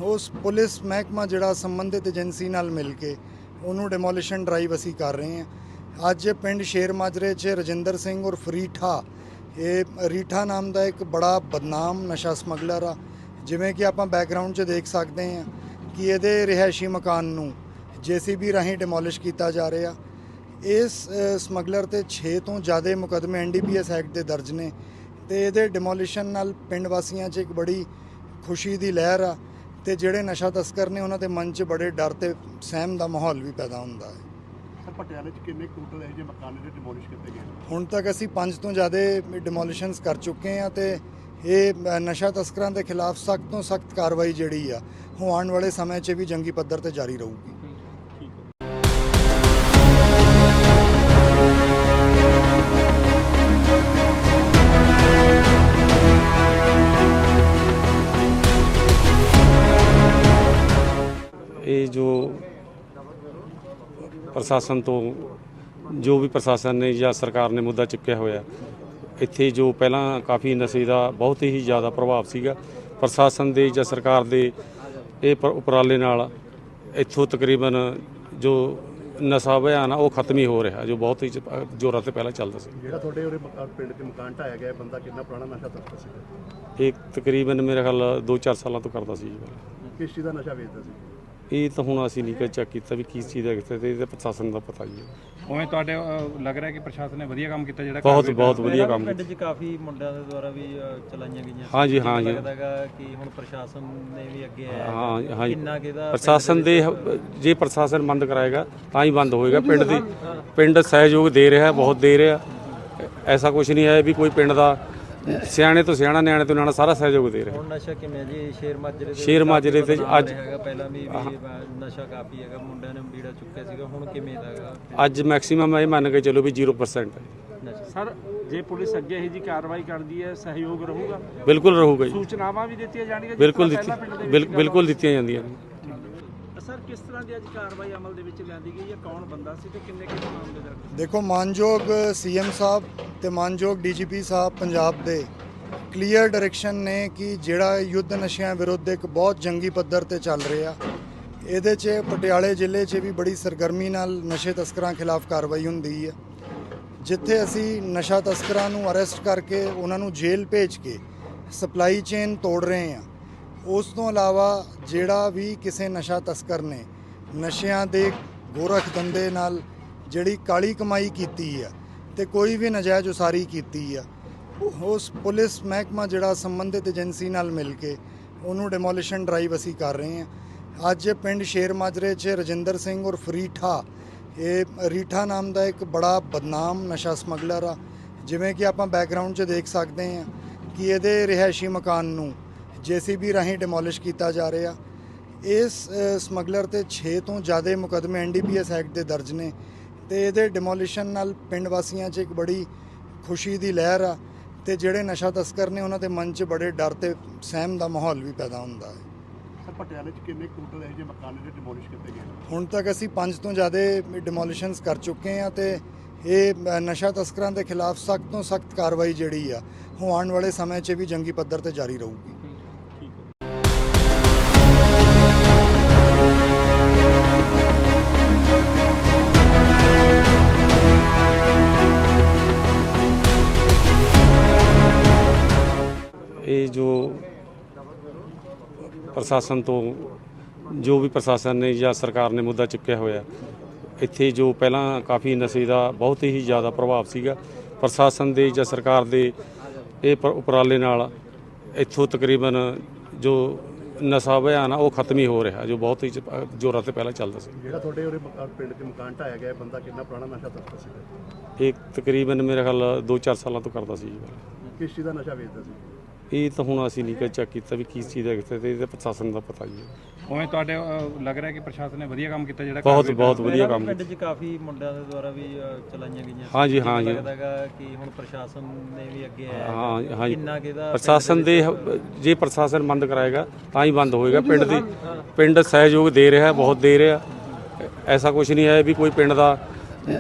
ਉਸ ਪੁਲਿਸ ਮਹਿਕਮਾ ਜਿਹੜਾ ਸੰਬੰਧਿਤ ਏਜੰਸੀ ਨਾਲ ਮਿਲ ਕੇ ਉਹਨੂੰ ਡਿਮੋਲੀਸ਼ਨ ਡਰਾਈਵ ਅਸੀਂ ਕਰ ਰਹੇ ਹਾਂ। ਅੱਜ ਪਿੰਡ ਸ਼ੇਰ ਮਾਜਰੇ 'ਚ ਰਜਿੰਦਰ ਸਿੰਘ ਔਰ ਫਰੀਠਾ ਇਹ ਰੀਠਾ ਨਾਮ ਦਾ ਇੱਕ ਬੜਾ ਬਦਨਾਮ ਨਸ਼ਾ ਸਮਗਲਰ ਆ। ਜਿਵੇਂ ਕਿ ਆਪਾਂ ਬੈਕਗ੍ਰਾਉਂਡ 'ਚ ਦੇਖ ਸਕਦੇ ਹਾਂ ਕਿ ਇਹਦੇ ਰਿਹਾਇਸ਼ੀ ਮਕਾਨ ਨੂੰ ਜੀਸੀਬੀ ਰਾਹੀਂ ਡਿਮੋਲਿਸ਼ ਕੀਤਾ ਜਾ ਰਿਹਾ। ਇਸ ਸਮਗਲਰ ਤੇ 6 ਤੋਂ ਜ਼ਿਆਦਾ ਮੁਕਦਮੇ ਐਨਡੀਪੀਐਸ ਐਕਟ ਦੇ ਦਰਜ ਨੇ ਤੇ ਇਹਦੇ ਡਿਮੋਲੀਸ਼ਨ ਨਾਲ ਪਿੰਡ ਵਾਸੀਆਂ 'ਚ ਇੱਕ ਬੜੀ ਖੁਸ਼ੀ ਦੀ ਲਹਿਰ ਆ ਤੇ ਜਿਹੜੇ ਨਸ਼ਾ ਤਸਕਰ ਨੇ ਉਹਨਾਂ ਦੇ ਮਨ 'ਚ ਬੜੇ ਡਰ ਤੇ ਸਹਿਮ ਦਾ ਮਾਹੌਲ ਵੀ ਪੈਦਾ ਹੁੰਦਾ ਹੈ। ਸਰ ਪਟਿਆਲੇ 'ਚ ਕਿੰਨੇ ਟੋਟਲ ਇਹੋ ਜਿਹੇ ਮਕਾਨ ਨੇ ਜਿਹੜੇ ਡਿਮੋਲਿਸ਼ ਕੀਤੇ ਗਏ ਨੇ? ਹੁਣ ਤੱਕ ਅਸੀਂ 5 ਤੋਂ ਜ਼ਿਆਦਾ ਡਿਮੋਲੀਸ਼ਨਸ ਕਰ ਚੁੱਕੇ ਹਾਂ ਤੇ ਇਹ ਨਸ਼ਾ ਤਸਕਰਾਂ ਦੇ ਖਿਲਾਫ ਸਖਤ ਤੋਂ ਸਖਤ ਕਾਰਵਾਈ ਜਿਹੜੀ ਆ ਉਹ ਆਉਣ ਵਾਲੇ ਸਮੇਂ 'ਚ ਵੀ ਜੰਗੀ ਪੱਧਰ ਤੇ ਜਾਰੀ ਰਹੂਗੀ। ਇਹ ਜੋ ਪ੍ਰਸ਼ਾਸਨ ਤੋਂ ਜੋ ਵੀ ਪ੍ਰਸ਼ਾਸਨ ਨੇ ਜਾਂ ਸਰਕਾਰ ਨੇ ਮੁੱਦਾ ਚੁੱਕਿਆ ਹੋਇਆ ਇੱਥੇ ਜੋ ਪਹਿਲਾਂ ਕਾਫੀ ਨਸ਼ੇ ਦਾ ਬਹੁਤ ਹੀ ਜ਼ਿਆਦਾ ਪ੍ਰਭਾਵ ਸੀਗਾ ਪ੍ਰਸ਼ਾਸਨ ਦੇ ਜਾਂ ਸਰਕਾਰ ਦੇ ਇਹ ਉਪਰਾਲੇ ਨਾਲ ਇੱਥੋਂ ਤਕਰੀਬਨ ਜੋ ਨਸ਼ਾ ਭਿਆਨ ਆ ਉਹ ਖਤਮ ਹੀ ਹੋ ਰਿਹਾ ਜੋ ਬਹੁਤ ਹੀ ਜ਼ੋਰਾਂ ਤੇ ਪਹਿਲਾਂ ਚੱਲਦਾ ਸੀ। ਜਿਹੜਾ ਤੁਹਾਡੇ ਉਰੇ ਪਿੰਡ 'ਚ ਮਕਾਨ ਢਾਇਆ ਗਿਆ ਬੰਦਾ ਕਿੰਨਾ ਪੁਰਾਣਾ ਨਸ਼ਾ ਤਸਕਰ ਸੀਗਾ ਇਹ ਤਕਰੀਬਨ ਮੇਰੇ ਖਿਆਲ 2-4 ਸਾਲਾਂ ਤੋਂ ਕਰਦਾ ਸੀ ਜੀ ਕਿਸ ਚੀਜ਼ ਦਾ ਨਸ਼ਾ ਵੇਚਦਾ ਸੀ? ਇਹ ਤਾਂ ਹੁਣ ਅਸੀਂ ਨਹੀਂ ਚੈੱਕ ਕੀਤਾ ਵੀ ਕਿਸ ਚੀਜ਼ ਦਾ ਤੇ ਇਹਦੇ ਪ੍ਰਸ਼ਾਸਨ ਦਾ ਪਤਾ ਜੀ ਹੈ। ਉਵੇਂ ਤੁਹਾਡੇ ਲੱਗ ਰਿਹਾ ਕਿ ਪ੍ਰਸ਼ਾਸਨ ਨੇ ਵਧੀਆ ਕੰਮ ਕੀਤਾ ਜਿਹੜਾ ਬਹੁਤ ਬਹੁਤ ਵਧੀਆ ਕੰਮ ਪਿੰਡ 'ਚ ਕਾਫੀ ਮੁੰਡਿਆਂ ਦੇ ਦੁਆਰਾ ਵੀ ਅ, ਚਲਾਈਆਂ ਗਈਆਂ ਹਾਂਜੀ, ਹਾਂ ਜੀ। ਲੱਗਦਾ ਹੈਗਾ ਕਿ ਹੁਣ ਪ੍ਰਸ਼ਾਸਨ ਨੇ ਵੀ ਅੱਗੇ ਆਇਆ ਹਾਂ। ਹਾਂ ਜੀ। ਕਿੰਨਾ ਕਿਹਦਾ ਪ੍ਰਸ਼ਾਸਨ ਦੇ ਜੇ ਪ੍ਰਸ਼ਾਸਨ ਬੰਦ ਕਰਾਏਗਾ ਤਾਂ ਹੀ ਬੰਦ ਹੋਏਗਾ। ਪਿੰਡ ਦੀ ਪਿੰਡ ਸਹਿਯੋਗ ਦੇ ਰਿਹਾ ਬਹੁਤ ਦੇ ਰਿਹਾ। ਐਸਾ ਕੁਝ ਨਹੀਂ ਹੈ ਵੀ ਕੋਈ ਪਿੰਡ ਦਾ ਸਿਆਣੇ ਤੋਂ ਸਿਆਣਾ ਨਿਆਣੇ ਤੋਂ ਨਿਆਣਾ ਸਾਰਾ ਸਹਿਯੋਗ ਦੇ ਰਿਹਾ। ਹੁਣ ਨਸ਼ਾ ਕਿਵੇਂ ਜੀ? ਸ਼ੇਰ ਮਾਜਰੇ ਦੇ ਸ਼ੇਰ ਮਾਜਰੇ ਤੇ ਅੱਜ- ਰਿਹਾ ਹੈਗਾ ਪਹਿਲਾਂ ਵੀ ਵੀ ਅ, ਨਸ਼ਾ ਕਾਫੀ ਹੈਗਾ ਮੁੰਡਿਆਂ ਨੇ ਬੀੜਾ ਚੁੱਕਿਆ ਸੀਗਾ ਹੁਣ ਕਿਵੇਂ ਦਾ ਹੈਗਾ? ਅੱਜ ਮੈਕਸਿਮਮ ਇਹ ਮੰਨ ਕੇ ਚੱਲੋ ਵੀ 0% ਹੈ। ਨਸ਼ਾ। ਸਰ ਜੇ ਪੁਲਿਸ ਅੱਗੇ ਇਹੋ ਜੀ ਕਾਰਵਾਈ ਕਰਦੀ ਹੈ ਸਹਿਯੋਗ ਰਹੂਗਾ? ਬਿਲਕੁਲ ਰਹੂਗਾ ਜੀ। ਸੂਚਨਾਵਾਂ ਵੀ ਦਿੱਤੀਆਂ ਜਾਣਗੀਆਂ ਬਿਲਕੁਲ ਤਰ੍ਹਾਂ ਦਿੱਤੀ ਪਹਿਲਾਂ ਪਿੰਡ ਦੇ ਵਿੱਚ ਬਿਲ- ਗੱਲ ਬਿਲਕੁਲ ਦਿੱਤੀਆਂ ਜਾਂਦੀਆਂ ਨੇ। ਕਿਸ ਤਰ੍ਹਾਂ ਦੀ ਅੱਜ ਕਾਰਵਾਈ ਅਮਲ ਦੇ ਵਿੱਚ ਲਿਆਂਦੀ ਗਈ ਹੈ? ਕੌਣ ਬੰਦਾ ਸੀ ਤੇ ਕਿੰਨੇ ਕਿੰਨੇ ਮਾਮਲੇ ਦਰਜ ਦੇਖੋ, ਮਾਨਯੋਗ ਸੀਐਮ ਸਾਹਿਬ ਤੇ ਮਾਨਯੋਗ ਡੀਜੀਪੀ ਸਾਹਿਬ ਪੰਜਾਬ ਦੇ ਕਲੀਅਰ ਡਾਇਰੈਕਸ਼ਨ ਨੇ ਕਿ ਜਿਹੜਾ ਯੁੱਧ ਨਸ਼ਿਆਂ ਵਿਰੁੱਧ ਇੱਕ ਬਹੁਤ ਜੰਗੀ ਪੱਧਰ ਤੇ ਚੱਲ ਰਿਹਾ, ਇਹਦੇ 'ਚ ਪਟਿਆਲੇ ਜ਼ਿਲ੍ਹੇ 'ਚ ਵੀ ਬੜੀ ਸਰਗਰਮੀ ਨਾਲ ਨਸ਼ੇ ਤਸਕਰਾਂ ਖਿਲਾਫ ਕਾਰਵਾਈ ਹੁੰਦੀ ਹੈ। ਜਿੱਥੇ ਅਸੀਂ ਨਸ਼ਾ ਤਸਕਰਾਂ ਨੂੰ ਅਰੈਸਟ ਕਰਕੇ ਉਹਨਾਂ ਨੂੰ ਜੇਲ੍ਹ ਭੇਜ ਕੇ ਸਪਲਾਈ ਚੇਨ ਤੋੜ ਰਹੇ ਹਾਂ ਉਸ ਤੋਂ ਇਲਾਵਾ ਜਿਹੜਾ ਵੀ ਕਿਸੇ ਨਸ਼ਾ ਤਸਕਰ ਨੇ ਨਸ਼ਿਆਂ ਦੇ ਗੋਰਖ ਧੰਦੇ ਨਾਲ ਜਿਹੜੀ ਕਾਲੀ ਕਮਾਈ ਕੀਤੀ ਆ ਤੇ ਕੋਈ ਵੀ ਨਜਾਇਜ਼ ਉਸਾਰੀ ਕੀਤੀ ਆ ਉਹ- ਉਸ ਪੁਲਿਸ ਮਹਿਕਮਾ ਜਿਹੜਾ ਸੰਬੰਧਿਤ ਏਜੰਸੀ ਨਾਲ ਮਿਲ ਕੇ ਉਹਨੂੰ ਡਿਮੋਲੀਸ਼ਨ ਡਰਾਈਵ ਅਸੀਂ ਕਰ ਰਹੇ ਹਾਂ। ਅੱਜ ਪਿੰਡ ਸ਼ੇਰ ਮਾਜਰੇ 'ਚ ਰਜਿੰਦਰ ਸਿੰਘ ਔਰ ਫਰੀਠਾ ਇਹ ਰੀਠਾ ਨਾਮ ਦਾ ਇੱਕ ਬੜਾ ਬਦਨਾਮ ਨਸ਼ਾ ਸਮਗਲਰ ਆ। ਜਿਵੇਂ ਕਿ ਆਪਾਂ ਬੈਕਗ੍ਰਾਉਂਡ 'ਚ ਦੇਖ ਸਕਦੇ ਹਾਂ ਕਿ ਇਹਦੇ ਰਿਹਾਇਸ਼ੀ ਮਕਾਨ ਨੂੰ ਜੀਸੀਬੀ ਰਾਹੀਂ ਡਿਮੋਲਿਸ਼ ਕੀਤਾ ਜਾ ਰਿਹਾ। ਇਸ ਸਮਗਲਰ ਤੇ 6 ਤੋਂ ਜ਼ਿਆਦਾ ਮੁਕਦਮੇ ਐਨਡੀਪੀਐਸ ਐਕਟ ਦੇ ਦਰਜ ਨੇ ਤੇ ਇਹਦੇ ਡਿਮੋਲੀਸ਼ਨ ਨਾਲ ਪਿੰਡ ਵਾਸੀਆਂ 'ਚ ਇੱਕ ਬੜੀ ਖੁਸ਼ੀ ਦੀ ਲਹਿਰ ਆ ਤੇ ਜਿਹੜੇ ਨਸ਼ਾ ਤਸਕਰ ਨੇ ਉਹਨਾਂ ਦੇ ਮਨ 'ਚ ਬੜੇ ਡਰ ਤੇ ਸਹਿਮ ਦਾ ਮਾਹੌਲ ਵੀ ਪੈਦਾ ਹੁੰਦਾ ਹੈ। ਸਰ ਪਟਿਆਲੇ 'ਚ ਕਿੰਨੇ ਟੋਟਲ ਇਹੋ ਜਿਹੇ ਮਕਾਨ ਨੇ ਜਿਹੜੇ ਡਿਮੋਲਿਸ਼ ਕੀਤੇ ਗਏ ਨੇ? ਹੁਣ ਤੱਕ ਅਸੀਂ 5 ਤੋਂ ਜ਼ਿਆਦਾ ਡਿਮੋਲੀਸ਼ਨਸ ਕਰ ਚੁੱਕੇ ਹਾਂ ਤੇ ਇਹ ਨਸ਼ਾ ਤਸਕਰਾਂ ਦੇ ਖਿਲਾਫ ਸਖਤ ਤੋਂ ਸਖਤ ਕਾਰਵਾਈ ਜਿਹੜੀ ਆ ਉਹ ਆਉਣ ਵਾਲੇ ਸਮੇਂ 'ਚ ਵੀ ਜੰਗੀ ਪੱਧਰ ਤੇ ਜਾਰੀ ਰਹੂਗੀ। ਇਹ ਜੋ ਪ੍ਰਸ਼ਾਸਨ ਤੋਂ ਜੋ ਵੀ ਪ੍ਰਸ਼ਾਸਨ ਨੇ ਜਾਂ ਸਰਕਾਰ ਨੇ ਮੁੱਦਾ ਚੁੱਕਿਆ ਹੋਇਆ ਇੱਥੇ ਜੋ ਪਹਿਲਾਂ ਕਾਫੀ ਨਸ਼ੇ ਦਾ ਬਹੁਤ ਹੀ ਜ਼ਿਆਦਾ ਪ੍ਰਭਾਵ ਸੀਗਾ। ਪ੍ਰਸ਼ਾਸਨ ਦੇ ਜਾਂ ਸਰਕਾਰ ਦੇ ਇਹ ਉਪਰਾਲੇ ਨਾਲ ਇੱਥੋਂ ਤਕਰੀਬਨ ਜੋ ਨਸ਼ਾ ਭਿਆਨ ਆ ਉਹ ਖਤਮ ਹੀ ਹੋ ਰਿਹਾ ਜੋ ਬਹੁਤ ਹੀ ਜ਼ੋਰਾਂ ਤੇ ਪਹਿਲਾਂ ਚੱਲਦਾ ਸੀ। ਜਿਹੜਾ ਤੁਹਾਡੇ ਉਰੇ ਪਿੰਡ 'ਚ ਮਕਾਨ ਢਾਇਆ ਗਿਆ ਬੰਦਾ ਕਿੰਨਾ ਪੁਰਾਣਾ ਨਸ਼ਾ ਤਸਕਰ ਸੀਗਾ? ਇਹ ਤਕਰੀਬਨ ਮੇਰੇ ਖਿਆਲ 2-4 ਸਾਲਾਂ ਤੋਂ ਕਰਦਾ ਸੀ ਜੀ। ਕਿਸ ਚੀਜ਼ ਦਾ ਨਸ਼ਾ ਵੇਚਦਾ ਸੀ? ਇਹ ਤਾਂ ਹੁਣ ਅਸੀਂ ਨਹੀਂ ਚੈੱਕ ਕੀਤਾ ਵੀ ਕਿਸ ਚੀਜ਼ ਦਾ ਕਿੱਥੇ ਤੇ ਇਹਦੇ ਪ੍ਰਸ਼ਾਸਨ ਦਾ ਪਤਾ ਜੀ ਹੈ। ਉਵੇਂ ਤੁਹਾਡੇ ਲੱਗ ਰਿਹਾ ਕਿ ਪ੍ਰਸ਼ਾਸਨ ਨੇ ਵਧੀਆ ਕੰਮ ਕੀਤਾ ਜਿਹੜਾ ਬਹੁਤ ਬਹੁਤ ਵਧੀਆ ਕੰਮ ਪਿੰਡ 'ਚ ਕਾਫੀ ਮੁੰਡਿਆਂ ਦੇ ਦੁਆਰਾ ਵੀ ਅ, ਚਲਾਈਆਂ ਗਈਆਂ ਹਾਂਜੀ, ਹਾਂ ਜੀ। ਲੱਗਦਾ ਹੈਗਾ ਕਿ ਹੁਣ ਪ੍ਰਸ਼ਾਸਨ ਨੇ ਵੀ ਅੱਗੇ ਆਇਆ ਹਾਂ ਹਾਂ ਜੀ। ਕਿੰਨਾ ਕਿਹਦਾ ਪ੍ਰਸ਼ਾਸਨ ਦੇ ਜੇ ਪ੍ਰਸ਼ਾਸਨ ਬੰਦ ਕਰਾਏਗਾ ਤਾਂ ਹੀ ਬੰਦ ਹੋਏਗਾ ਪਿੰਡ ਦੀ ਪਿੰਡ ਸਹਿਯੋਗ ਦੇ ਰਿਹਾ ਬਹੁਤ ਦੇ ਰਿਹਾ ਐਸਾ ਕੁਝ ਨਹੀਂ ਹੈ ਵੀ ਕੋਈ ਪਿੰਡ ਦਾ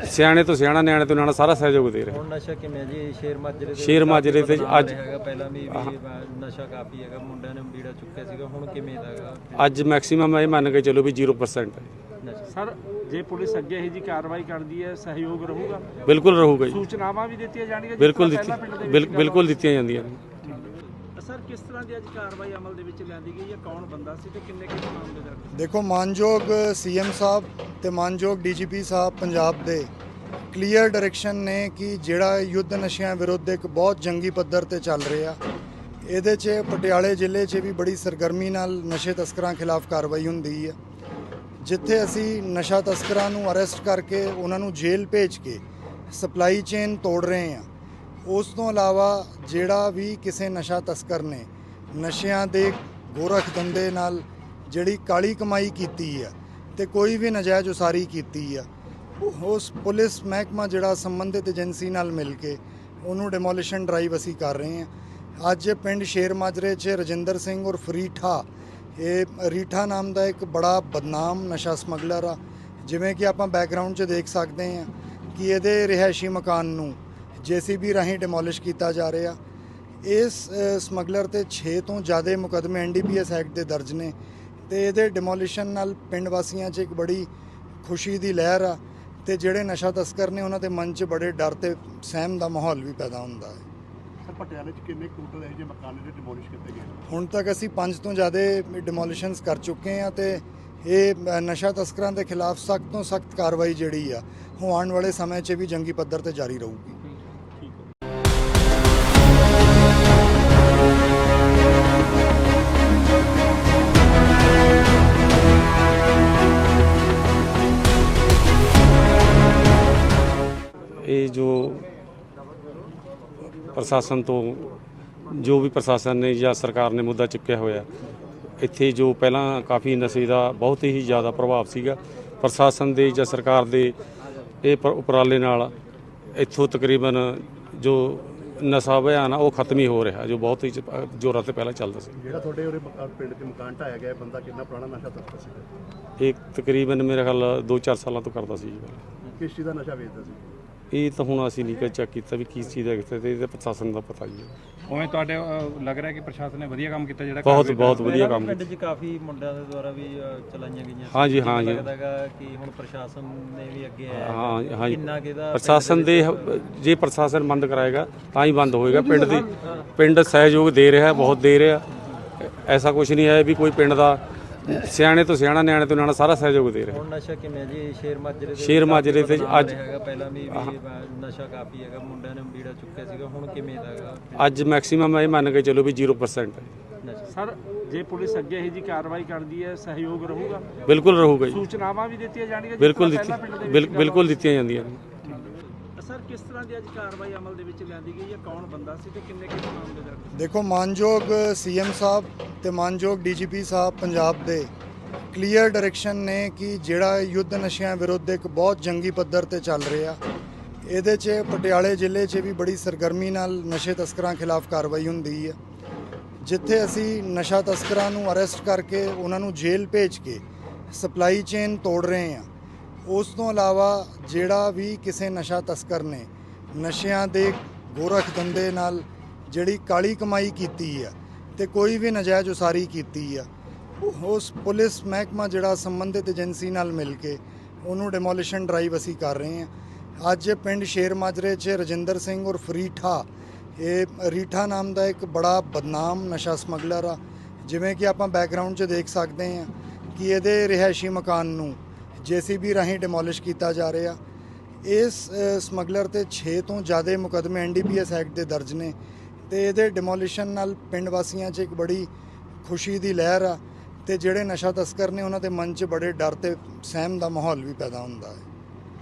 ਸਿਆਣੇ ਤੋਂ ਸਿਆਣਾ ਨਿਆਣੇ ਤੋਂ ਨਿਆਣਾ ਸਾਰਾ ਸਹਿਯੋਗ ਦੇ ਰਿਹਾ। ਹੁਣ ਨਸ਼ਾ ਕਿਵੇਂ ਜੀ? ਸ਼ੇਰ ਮਾਜਰੇ ਦੇ ਸ਼ੇਰ ਮਾਜਰੇ ਤੇ ਅੱਜ- ਰਿਹਾ ਹੈਗਾ। ਪਹਿਲਾਂ ਵੀ ਵੀ ਅ, ਨਸ਼ਾ ਕਾਫੀ ਹੈਗਾ। ਮੁੰਡਿਆਂ ਨੇ ਬੀੜਾ ਚੁੱਕਿਆ ਸੀਗਾ। ਹੁਣ ਕਿਵੇਂ ਦਾ ਹੈਗਾ? ਅੱਜ ਮੈਕਸਿਮਮ ਇਹ ਮੰਨ ਕੇ ਚੱਲੋ ਵੀ 0% ਹੈ। ਨਸ਼ਾ। ਸਰ ਜੇ ਪੁਲਿਸ ਅੱਗੇ ਇਹੋ ਜੀ ਕਾਰਵਾਈ ਕਰਦੀ ਹੈ ਸਹਿਯੋਗ ਰਹੂਗਾ? ਬਿਲਕੁਲ ਰਹੂਗਾ ਜੀ। ਸੂਚਨਾਵਾਂ ਵੀ ਦਿੱਤੀਆਂ ਜਾਣਗੀਆਂ ਬਿਲਕੁਲ ਤਰ੍ਹਾਂ ਦਿੱਤੀ ਪਹਿਲਾਂ ਪਿੰਡ ਦੇ ਬਿਲ- ਵਿੱਚ ਗੱਲ ਬਿਲਕੁਲ ਦਿੱਤੀਆਂ ਜਾਂਦੀਆਂ ਨੇ। ਕਿਸ ਤਰ੍ਹਾਂ ਦੀ ਅੱਜ ਕਾਰਵਾਈ ਅਮਲ ਦੇ ਵਿੱਚ ਲਿਆਂਦੀ ਗਈ ਹੈ? ਕੌਣ ਬੰਦਾ ਸੀ ਤੇ ਕਿੰਨੇ ਕਿੰਨੇ ਮਾਮਲੇ ਦਰਜ ਦੇਖੋ, ਮਾਨਯੋਗ ਸੀਐਮ ਸਾਹਿਬ ਤੇ ਮਾਨਯੋਗ ਡੀਜੀਪੀ ਸਾਹਿਬ ਪੰਜਾਬ ਦੇ ਕਲੀਅਰ ਡਾਇਰੈਕਸ਼ਨ ਨੇ ਕਿ ਜਿਹੜਾ ਯੁੱਧ ਨਸ਼ਿਆਂ ਵਿਰੁੱਧ ਇੱਕ ਬਹੁਤ ਜੰਗੀ ਪੱਧਰ ਤੇ ਚੱਲ ਰਿਹਾ। ਇਹਦੇ 'ਚ ਪਟਿਆਲੇ ਜ਼ਿਲ੍ਹੇ 'ਚ ਵੀ ਬੜੀ ਸਰਗਰਮੀ ਨਾਲ ਨਸ਼ੇ ਤਸਕਰਾਂ ਖਿਲਾਫ ਕਾਰਵਾਈ ਹੁੰਦੀ ਹੈ। ਜਿੱਥੇ ਅਸੀਂ ਨਸ਼ਾ ਤਸਕਰਾਂ ਨੂੰ ਅਰੈਸਟ ਕਰਕੇ ਉਹਨਾਂ ਨੂੰ ਜੇਲ੍ਹ ਭੇਜ ਕੇ ਸਪਲਾਈ ਚੇਨ ਤੋੜ ਰਹੇ ਹਾਂ ਉਸ ਤੋਂ ਇਲਾਵਾ ਜਿਹੜਾ ਵੀ ਕਿਸੇ ਨਸ਼ਾ ਤਸਕਰ ਨੇ ਨਸ਼ਿਆਂ ਦੇ ਗੋਰਖ ਧੰਦੇ ਨਾਲ ਜਿਹੜੀ ਕਾਲੀ ਕਮਾਈ ਕੀਤੀ ਆ ਤੇ ਕੋਈ ਵੀ ਨਜਾਇਜ਼ ਉਸਾਰੀ ਕੀਤੀ ਆ ਉਹ- ਉਸ ਪੁਲਿਸ ਮਹਿਕਮਾ ਜਿਹੜਾ ਸੰਬੰਧਿਤ ਏਜੰਸੀ ਨਾਲ ਮਿਲ ਕੇ ਉਹਨੂੰ ਡਿਮੋਲੀਸ਼ਨ ਡਰਾਈਵ ਅਸੀਂ ਕਰ ਰਹੇ ਹਾਂ। ਅੱਜ ਪਿੰਡ ਸ਼ੇਰ ਮਾਜਰੇ 'ਚ ਰਜਿੰਦਰ ਸਿੰਘ ਔਰ ਫਰੀਠਾ ਇਹ ਰੀਠਾ ਨਾਮ ਦਾ ਇੱਕ ਬੜਾ ਬਦਨਾਮ ਨਸ਼ਾ ਸਮਗਲਰ ਆ। ਜਿਵੇਂ ਕਿ ਆਪਾਂ ਬੈਕਗ੍ਰਾਉਂਡ 'ਚ ਦੇਖ ਸਕਦੇ ਹਾਂ ਕਿ ਇਹਦੇ ਰਿਹਾਇਸ਼ੀ ਮਕਾਨ ਨੂੰ ਜੀਸੀਬੀ ਰਾਹੀਂ ਡਿਮੋਲਿਸ਼ ਕੀਤਾ ਜਾ ਰਿਹਾ। ਇਸ ਸਮਗਲਰ ਤੇ 6 ਤੋਂ ਜ਼ਿਆਦਾ ਮੁਕਦਮੇ ਐਨਡੀਪੀਐਸ ਐਕਟ ਦੇ ਦਰਜ ਨੇ ਤੇ ਇਹਦੇ ਡਿਮੋਲੀਸ਼ਨ ਨਾਲ ਪਿੰਡ ਵਾਸੀਆਂ 'ਚ ਇੱਕ ਬੜੀ ਖੁਸ਼ੀ ਦੀ ਲਹਿਰ ਆ ਤੇ ਜਿਹੜੇ ਨਸ਼ਾ ਤਸਕਰ ਨੇ ਉਹਨਾਂ ਦੇ ਮਨ 'ਚ ਬੜੇ ਡਰ ਤੇ ਸਹਿਮ ਦਾ ਮਾਹੌਲ ਵੀ ਪੈਦਾ ਹੁੰਦਾ ਹੈ। ਸਰ ਪਟਿਆਲੇ 'ਚ ਕਿੰਨੇ ਟੋਟਲ ਇਹੋ ਜਿਹੇ ਮਕਾਨ ਨੇ ਜਿਹੜੇ ਡਿਮੋਲਿਸ਼ ਕੀਤੇ ਗਏ ਨੇ? ਹੁਣ ਤੱਕ ਅਸੀਂ ਪੰਜ ਤੋਂ ਜ਼ਿਆਦਾ ਡਿਮੋਲੀਸ਼ਨਸ ਕਰ ਚੁੱਕੇ ਹਾਂ ਤੇ ਇਹ ਨਸ਼ਾ ਤਸਕਰਾਂ ਦੇ ਖਿਲਾਫ ਸਖਤ ਤੋਂ ਸਖਤ ਕਾਰਵਾਈ ਜਿਹੜੀ ਆ ਉਹ ਆਉਣ ਵਾਲੇ ਸਮੇਂ 'ਚ ਵੀ ਜੰਗੀ ਪੱਧਰ ਤੇ ਜਾਰੀ ਰਹੂਗੀ। ਇਹ ਜੋ ਪ੍ਰਸ਼ਾਸਨ ਤੋਂ ਜੋ ਵੀ ਪ੍ਰਸ਼ਾਸਨ ਨੇ ਜਾਂ ਸਰਕਾਰ ਨੇ ਮੁੱਦਾ ਚੁੱਕਿਆ ਹੋਇਆ ਇੱਥੇ ਜੋ ਪਹਿਲਾਂ ਕਾਫੀ ਨਸ਼ੇ ਦਾ ਬਹੁਤ ਹੀ ਜ਼ਿਆਦਾ ਪ੍ਰਭਾਵ ਸੀਗਾ ਪ੍ਰਸ਼ਾਸਨ ਦੇ ਜਾਂ ਸਰਕਾਰ ਦੇ ਇਹ ਉਪਰਾਲੇ ਨਾਲ ਇੱਥੋਂ ਤਕਰੀਬਨ ਜੋ ਨਸ਼ਾ ਅਭਿਆਨ ਆ ਉਹ ਖਤਮ ਹੀ ਹੋ ਰਿਹਾ ਜੋ ਬਹੁਤ ਹੀ ਜ਼ੋਰਾਂ ਤੇ ਪਹਿਲਾਂ ਚੱਲਦਾ ਸੀ। ਜਿਹੜਾ ਤੁਹਾਡੇ ਉਰੇ ਪਿੰਡ 'ਚ ਮਕਾਨ ਢਾਇਆ ਗਿਆ ਬੰਦਾ ਕਿੰਨਾ ਪੁਰਾਣਾ ਨਸ਼ਾ ਤਸਕਰ ਸੀਗਾ? ਇਹ ਤਕਰੀਬਨ ਮੇਰੇ ਖਿਆਲ 2-4 ਸਾਲਾਂ ਤੋਂ ਕਰਦਾ ਸੀ ਜੀ। ਕਿਸ ਚੀਜ਼ ਦਾ ਨਸ਼ਾ ਵੇਚਦਾ ਸੀ? ਇਹ ਤਾਂ ਹੁਣ ਅਸੀਂ ਨਹੀਂ ਚੈੱਕ ਕੀਤਾ ਵੀ ਕਿਸ ਚੀਜ਼ ਦਾ ਕਿੱਥੇ ਤੇ ਇਹਦੇ ਪ੍ਰਸ਼ਾਸਨ ਦਾ ਪਤਾ ਜੀ ਹੈ। ਉਵੇਂ ਤੁਹਾਡੇ ਲੱਗ ਰਿਹਾ ਕਿ ਪ੍ਰਸ਼ਾਸਨ ਨੇ ਵਧੀਆ ਕੰਮ ਕੀਤਾ ਜਿਹੜਾ ਬਹੁਤ ਬਹੁਤ ਵਧੀਆ ਕੰਮ ਪਿੰਡ 'ਚ ਕਾਫੀ ਮੁੰਡਿਆਂ ਦੇ ਦੁਆਰਾ ਵੀ ਅ, ਚਲਾਈਆਂ ਗਈਆਂ ਹਾਂ ਜੀ, ਕਿਵੇਂ ਹਾਂ ਜੀ। ਲੱਗਦਾ ਗਾ ਕਿ ਹੁਣ ਪ੍ਰਸ਼ਾਸਨ ਨੇ ਵੀ ਅੱਗੇ ਆਇਆ ਹਾਂ ਹਾਂ ਜੀ। ਕਿੰਨਾ ਕਿਹਦਾ ਪ੍ਰਸ਼ਾਸਨ ਦੇ ਜੇ ਪ੍ਰਸ਼ਾਸਨ ਬੰਦ ਕਰਾਏਗਾ ਤਾਂ ਹੀ ਬੰਦ ਹੋਏਗਾ ਪਿੰਡ ਦੀ ਪਿੰਡ ਸਹਿਯੋਗ ਦੇ ਰਿਹਾ ਬਹੁਤ ਦੇ ਰਿਹਾ ਐਸਾ ਕੁਝ ਨਹੀਂ ਹੈ ਵੀ ਕੋਈ ਪਿੰਡ ਦਾ ਸਿਆਣੇ ਤੋਂ ਸਿਆਣਾ ਨਿਆਣੇ ਤੋਂ ਨਿਆਣਾ ਸਾਰਾ ਸਹਿਯੋਗ ਦੇ ਰਿਹਾ। ਹੁਣ ਨਸ਼ਾ ਕਿਵੇਂ ਜੀ? ਸ਼ੇਰ ਮਾਜਰੇ ਦੇ ਸ਼ੇਰ ਮਾਜਰੇ ਤੇ ਅੱਜ- ਰਿਹਾ ਹੈਗਾ ਪਹਿਲਾਂ ਵੀ ਵੀ ਨਸ਼ਾ ਕਾਫੀ ਹੈਗਾ ਮੁੰਡਿਆਂ ਨੇ ਬੀੜਾ ਚੁੱਕਿਆ ਸੀਗਾ ਹੁਣ ਕਿਵੇਂ ਦਾ ਹੈਗਾ? ਅੱਜ ਮੈਕਸਿਮਮ ਇਹ ਮੰਨ ਕੇ ਚੱਲੋ ਵੀ 0% ਹੈ। ਨਸ਼ਾ। ਸਰ ਜੇ ਪੁਲਿਸ ਅੱਗੇ ਇਹੋ ਜੀ ਕਾਰਵਾਈ ਕਰਦੀ ਹੈ ਸਹਿਯੋਗ ਰਹੂਗਾ? ਬਿਲਕੁਲ ਰਹੂਗਾ ਜੀ। ਸੂਚਨਾਵਾਂ ਵੀ ਦਿੱਤੀਆਂ ਜਾਣਗੀਆਂ ਬਿਲਕੁਲ ਦਿੱਤੀਆਂ ਜਾਂਦੀਆਂ ਨੇ। ਸਰ, ਕਿਸ ਤਰ੍ਹਾਂ ਦੀ ਅੱਜ ਕਾਰਵਾਈ ਅਮਲ ਦੇ ਵਿੱਚ ਲਿਆਂਦੀ ਗਈ ਹੈ? ਕੌਣ ਬੰਦਾ ਸੀ ਤੇ ਕਿੰਨੇ ਕਿੰਨੇ ਮਾਮਲੇ ਦਰਜ ਦੇਖੋ, ਮਾਨਯੋਗ ਸੀਐਮ ਸਾਹਿਬ ਤੇ ਮਾਨਯੋਗ ਡੀਜੀਪੀ ਸਾਹਿਬ ਪੰਜਾਬ ਦੇ ਕਲੀਅਰ ਡਾਇਰੈਕਸ਼ਨ ਨੇ ਕਿ ਜਿਹੜਾ ਯੁੱਧ ਨਸ਼ਿਆਂ ਵਿਰੁੱਧ ਇੱਕ ਬਹੁਤ ਜੰਗੀ ਪੱਧਰ ਤੇ ਚੱਲ ਰਿਹਾ, ਇਹਦੇ 'ਚ ਪਟਿਆਲੇ ਜ਼ਿਲ੍ਹੇ 'ਚ ਵੀ ਬੜੀ ਸਰਗਰਮੀ ਨਾਲ ਨਸ਼ੇ ਤਸਕਰਾਂ ਖਿਲਾਫ ਕਾਰਵਾਈ ਹੁੰਦੀ ਹੈ। ਜਿੱਥੇ ਅਸੀਂ ਨਸ਼ਾ ਤਸਕਰਾਂ ਨੂੰ ਅਰੈਸਟ ਕਰਕੇ ਉਹਨਾਂ ਨੂੰ ਜੇਲ੍ਹ ਭੇਜ ਕੇ ਸਪਲਾਈ ਚੇਨ ਤੋੜ ਰਹੇ ਹਾਂ ਉਸ ਤੋਂ ਇਲਾਵਾ ਜਿਹੜਾ ਵੀ ਕਿਸੇ ਨਸ਼ਾ ਤਸਕਰ ਨੇ ਨਸ਼ਿਆਂ ਦੇ ਗੋਰਖ ਧੰਦੇ ਨਾਲ ਜਿਹੜੀ ਕਾਲੀ ਕਮਾਈ ਕੀਤੀ ਆ ਤੇ ਕੋਈ ਵੀ ਨਜਾਇਜ਼ ਉਸਾਰੀ ਕੀਤੀ ਆ, ਉਸ ਪੁਲਿਸ ਮਹਿਕਮਾ ਜਿਹੜਾ ਸੰਬੰਧਿਤ ਏਜੰਸੀ ਨਾਲ ਮਿਲ ਕੇ ਉਹਨੂੰ ਡਿਮੋਲੀਸ਼ਨ ਡਰਾਈਵ ਅਸੀਂ ਕਰ ਰਹੇ ਹਾਂ। ਅੱਜ ਪਿੰਡ ਸ਼ੇਰ ਮਾਜਰੇ 'ਚ ਰਜਿੰਦਰ ਸਿੰਘ ਔਰ ਫਰੀਠਾ ਇਹ ਰੀਠਾ ਨਾਮ ਦਾ ਇੱਕ ਬੜਾ ਬਦਨਾਮ ਨਸ਼ਾ ਸਮਗਲਰ ਆ। ਜਿਵੇਂ ਕਿ ਆਪਾਂ ਬੈਕਗ੍ਰਾਉਂਡ 'ਚ ਦੇਖ ਸਕਦੇ ਹਾਂ ਕਿ ਇਹਦੇ ਰਿਹਾਇਸ਼ੀ ਮਕਾਨ ਨੂੰ ਜੀਸੀਬੀ ਰਾਹੀਂ ਡਿਮੋਲਿਸ਼ ਕੀਤਾ ਜਾ ਰਿਹਾ। ਇਸ ਸਮਗਲਰ ਤੇ 6 ਤੋਂ ਜ਼ਿਆਦਾ ਮੁਕਦਮੇ ਐਨਡੀਪੀਐਸ ਐਕਟ ਦੇ ਦਰਜ ਨੇ ਤੇ ਇਹਦੇ ਡਿਮੋਲੀਸ਼ਨ ਨਾਲ ਪਿੰਡ ਵਾਸੀਆਂ 'ਚ ਇੱਕ ਬੜੀ ਖੁਸ਼ੀ ਦੀ ਲਹਿਰ ਆ ਤੇ ਜਿਹੜੇ ਨਸ਼ਾ ਤਸਕਰ ਨੇ ਉਹਨਾਂ ਦੇ ਮਨ 'ਚ ਬੜੇ ਡਰ ਤੇ ਸਹਿਮ ਦਾ ਮਾਹੌਲ ਵੀ ਪੈਦਾ ਹੁੰਦਾ ਹੈ।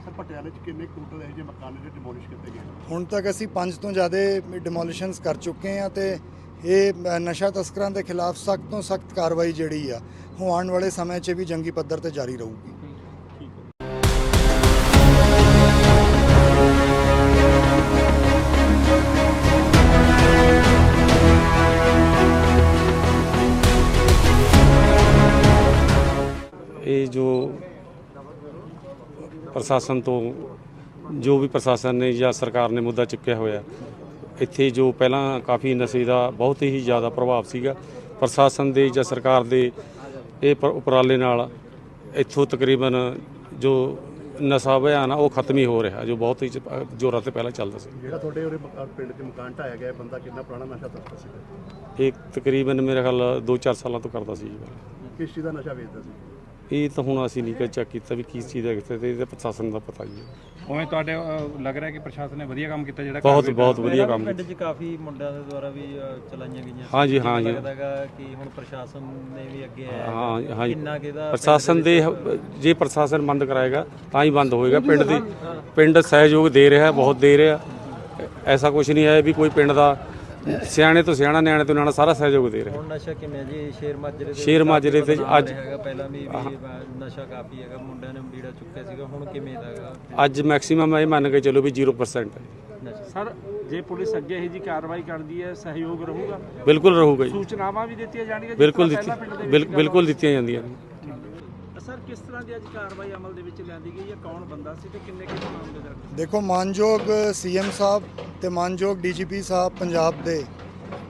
ਸਰ ਪਟਿਆਲੇ 'ਚ ਕਿੰਨੇ ਟੋਟਲ ਇਹੋ ਜਿਹੇ ਮਕਾਨ ਨੇ ਜਿਹੜੇ ਡਿਮੋਲਿਸ਼ ਕੀਤੇ ਗਏ ਨੇ? ਹੁਣ ਤੱਕ ਅਸੀਂ ਪੰਜ ਤੋਂ ਜ਼ਿਆਦਾ ਡਿਮੋਲੀਸ਼ਨਸ ਕਰ ਚੁੱਕੇ ਹਾਂ ਤੇ ਇਹ ਨਸ਼ਾ ਤਸਕਰਾਂ ਦੇ ਖਿਲਾਫ ਸਖਤ ਤੋਂ ਸਖਤ ਕਾਰਵਾਈ ਜਿਹੜੀ ਆ ਉਹ ਆਉਣ ਵਾਲੇ ਸਮੇਂ 'ਚ ਵੀ ਜੰਗੀ ਪੱਧਰ ਤੇ ਜਾਰੀ ਰਹੂਗੀ। ਇਹ ਜੋ ਪ੍ਰਸ਼ਾਸਨ ਤੋਂ ਜੋ ਵੀ ਪ੍ਰਸ਼ਾਸਨ ਨੇ ਜਾਂ ਸਰਕਾਰ ਨੇ ਮੁੱਦਾ ਚੁੱਕਿਆ ਹੋਇਆ ਇੱਥੇ ਜੋ ਪਹਿਲਾਂ ਕਾਫੀ ਨਸ਼ੇ ਦਾ ਬਹੁਤ ਹੀ ਜ਼ਿਆਦਾ ਪ੍ਰਭਾਵ ਸੀਗਾ। ਪ੍ਰਸ਼ਾਸਨ ਦੇ ਜਾਂ ਸਰਕਾਰ ਦੇ ਇਹ ਉਪਰਾਲੇ ਨਾਲ ਇੱਥੋਂ ਤਕਰੀਬਨ ਜੋ ਨਸ਼ਾ ਅਭਿਆਨ ਆ ਉਹ ਖਤਮ ਹੀ ਹੋ ਰਿਹਾ ਜੋ ਬਹੁਤ ਹੀ ਜ਼ੋਰਾਂ ਤੇ ਪਹਿਲਾਂ ਚੱਲਦਾ ਸੀ। ਜਿਹੜਾ ਤੁਹਾਡੇ ਉਰੇ ਪਿੰਡ 'ਚ ਮਕਾਨ ਢਾਇਆ ਗਿਆ ਬੰਦਾ ਕਿੰਨਾ ਪੁਰਾਣਾ ਨਸ਼ਾ ਤਸਕਰ ਸੀਗਾ ਇਹ ਤਕਰੀਬਨ ਮੇਰੇ ਖਿਆਲ 2-4 ਸਾਲਾਂ ਤੋਂ ਕਰਦਾ ਸੀ ਜੀ। ਕਿਸ ਚੀਜ਼ ਦਾ ਨਸ਼ਾ ਵੇਚਦਾ ਸੀ? ਇਹ ਤਾਂ ਹੁਣ ਅਸੀਂ ਨਹੀਂ ਚੈੱਕ ਕੀਤਾ ਵੀ ਕਿਸ ਚੀਜ਼ ਦਾ ਕਿੱਥੇ ਤੇ ਇਹਦੇ ਪ੍ਰਸ਼ਾਸਨ ਦਾ ਪਤਾ ਜੀ ਹੈ। ਉਵੇਂ ਤੁਹਾਡੇ ਲੱਗ ਰਿਹਾ ਕਿ ਪ੍ਰਸ਼ਾਸਨ ਨੇ ਵਧੀਆ ਕੰਮ ਕੀਤਾ ਜਿਹੜਾ ਬਹੁਤ ਬਹੁਤ ਵਧੀਆ ਕੰਮ ਪਿੰਡ 'ਚ ਕਾਫੀ ਮੁੰਡਿਆਂ ਦੇ ਦੁਆਰਾ ਵੀ ਅ, ਚਲਾਈਆਂ ਗਈਆਂ ਹਾਂ ਜੀ, ਹਾਂ ਕਿਵੇਂ ਜੀ। ਲੱਗਦਾ ਗਾ ਕਿ ਹੁਣ ਪ੍ਰਸ਼ਾਸਨ ਨੇ ਵੀ ਅੱਗੇ ਆਇਆ ਹਾਂ ਹਾਂ ਜੀ। ਕਿੰਨਾ ਕਿਹਦਾ ਪ੍ਰਸ਼ਾਸਨ ਦੇ ਜੇ ਪ੍ਰਸ਼ਾਸਨ ਬੰਦ ਕਰਾਏਗਾ ਤਾਂ ਹੀ ਬੰਦ ਹੋਏਗਾ ਪਿੰਡ ਦੀ ਪਿੰਡ ਸਹਿਯੋਗ ਦੇ ਰਿਹਾ ਬਹੁਤ ਦੇ ਰਿਹਾ ਐਸਾ ਕੁਝ ਨਹੀਂ ਹੈ ਵੀ ਕੋਈ ਪਿੰਡ ਦਾ ਸਿਆਣੇ ਤੋਂ ਸਿਆਣਾ ਨਿਆਣੇ ਤੋਂ ਨਿਆਣਾ ਸਾਰਾ ਸਹਿਯੋਗ ਦੇ ਰਿਹਾ। ਹੁਣ ਨਸ਼ਾ ਕਿਵੇਂ ਜੀ? ਸ਼ੇਰ ਮਾਜਰੇ ਦੇ ਸ਼ੇਰ ਮਾਜਰੇ ਤੇ ਅੱਜ- ਰਿਹਾ ਹੈਗਾ ਪਹਿਲਾਂ ਵੀ ਵੀ ਨਸ਼ਾ ਕਾਫੀ ਹੈਗਾ ਮੁੰਡਿਆਂ ਨੇ ਬੀੜਾ ਚੁੱਕਿਆ ਸੀਗਾ ਹੁਣ ਕਿਵੇਂ ਦਾ ਹੈਗਾ? ਅੱਜ ਮੈਕਸਿਮਮ ਇਹ ਮੰਨ ਕੇ ਚੱਲੋ ਵੀ 0% ਹੈ। ਨਸ਼ਾ। ਸਰ ਜੇ ਪੁਲਿਸ ਅੱਗੇ ਇਹੋ ਜੀ ਕਾਰਵਾਈ ਕਰਦੀ ਹੈ ਸਹਿਯੋਗ ਰਹੂਗਾ? ਬਿਲਕੁਲ ਰਹੂਗਾ ਜੀ। ਸੂਚਨਾਵਾਂ ਵੀ ਦਿੱਤੀਆਂ ਜਾਣਗੀਆਂ ਬਿਲਕੁਲ ਤਰ੍ਹਾਂ ਦਿੱਤੀ ਪਹਿਲਾਂ ਪਿੰਡ ਦੇ ਬਿਲ- ਵਿੱਚ ਬਿਲਕੁਲ ਦਿੱਤੀਆਂ ਜਾਂਦੀਆਂ ਨੇ। ਕਿਸ ਤਰ੍ਹਾਂ ਦੀ ਅੱਜ ਕਾਰਵਾਈ ਅਮਲ ਦੇ ਵਿੱਚ ਲਿਆਂਦੀ ਗਈ ਹੈ? ਕੌਣ ਬੰਦਾ ਸੀ ਤੇ ਕਿੰਨੇ ਕਿੰਨੇ ਮਾਮਲੇ ਦਰਜ ਦੇਖੋ, ਮਾਨਯੋਗ ਸੀਐਮ ਸਾਹਿਬ ਤੇ ਮਾਨਯੋਗ ਡੀਜੀਪੀ ਸਾਹਿਬ ਪੰਜਾਬ ਦੇ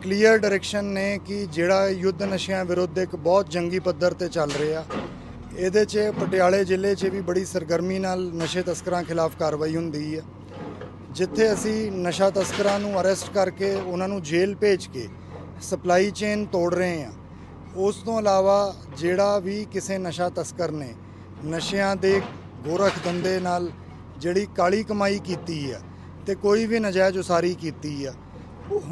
ਕਲੀਅਰ ਡਾਇਰੈਕਸ਼ਨ ਨੇ ਕਿ ਜਿਹੜਾ ਯੁੱਧ ਨਸ਼ਿਆਂ ਵਿਰੁੱਧ ਇੱਕ ਬਹੁਤ ਜੰਗੀ ਪੱਧਰ ਤੇ ਚੱਲ ਰਿਹਾ। ਇਹਦੇ 'ਚ ਪਟਿਆਲੇ ਜ਼ਿਲ੍ਹੇ 'ਚ ਵੀ ਬੜੀ ਸਰਗਰਮੀ ਨਾਲ ਨਸ਼ੇ ਤਸਕਰਾਂ ਖਿਲਾਫ ਕਾਰਵਾਈ ਹੁੰਦੀ ਹੈ। ਜਿੱਥੇ ਅਸੀਂ ਨਸ਼ਾ ਤਸਕਰਾਂ ਨੂੰ ਅਰੈਸਟ ਕਰਕੇ ਉਹਨਾਂ ਨੂੰ ਜੇਲ੍ਹ ਭੇਜ ਕੇ ਸਪਲਾਈ ਚੇਨ ਤੋੜ ਰਹੇ ਹਾਂ। ਉਸ ਤੋਂ ਇਲਾਵਾ ਜਿਹੜਾ ਵੀ ਕਿਸੇ ਨਸ਼ਾ ਤਸਕਰ ਨੇ ਨਸ਼ਿਆਂ ਦੇ ਗੋਰਖ ਧੰਦੇ ਨਾਲ ਜਿਹੜੀ ਕਾਲੀ ਕਮਾਈ ਕੀਤੀ ਆ ਤੇ ਕੋਈ ਵੀ ਨਜਾਇਜ਼ ਉਸਾਰੀ ਕੀਤੀ ਆ,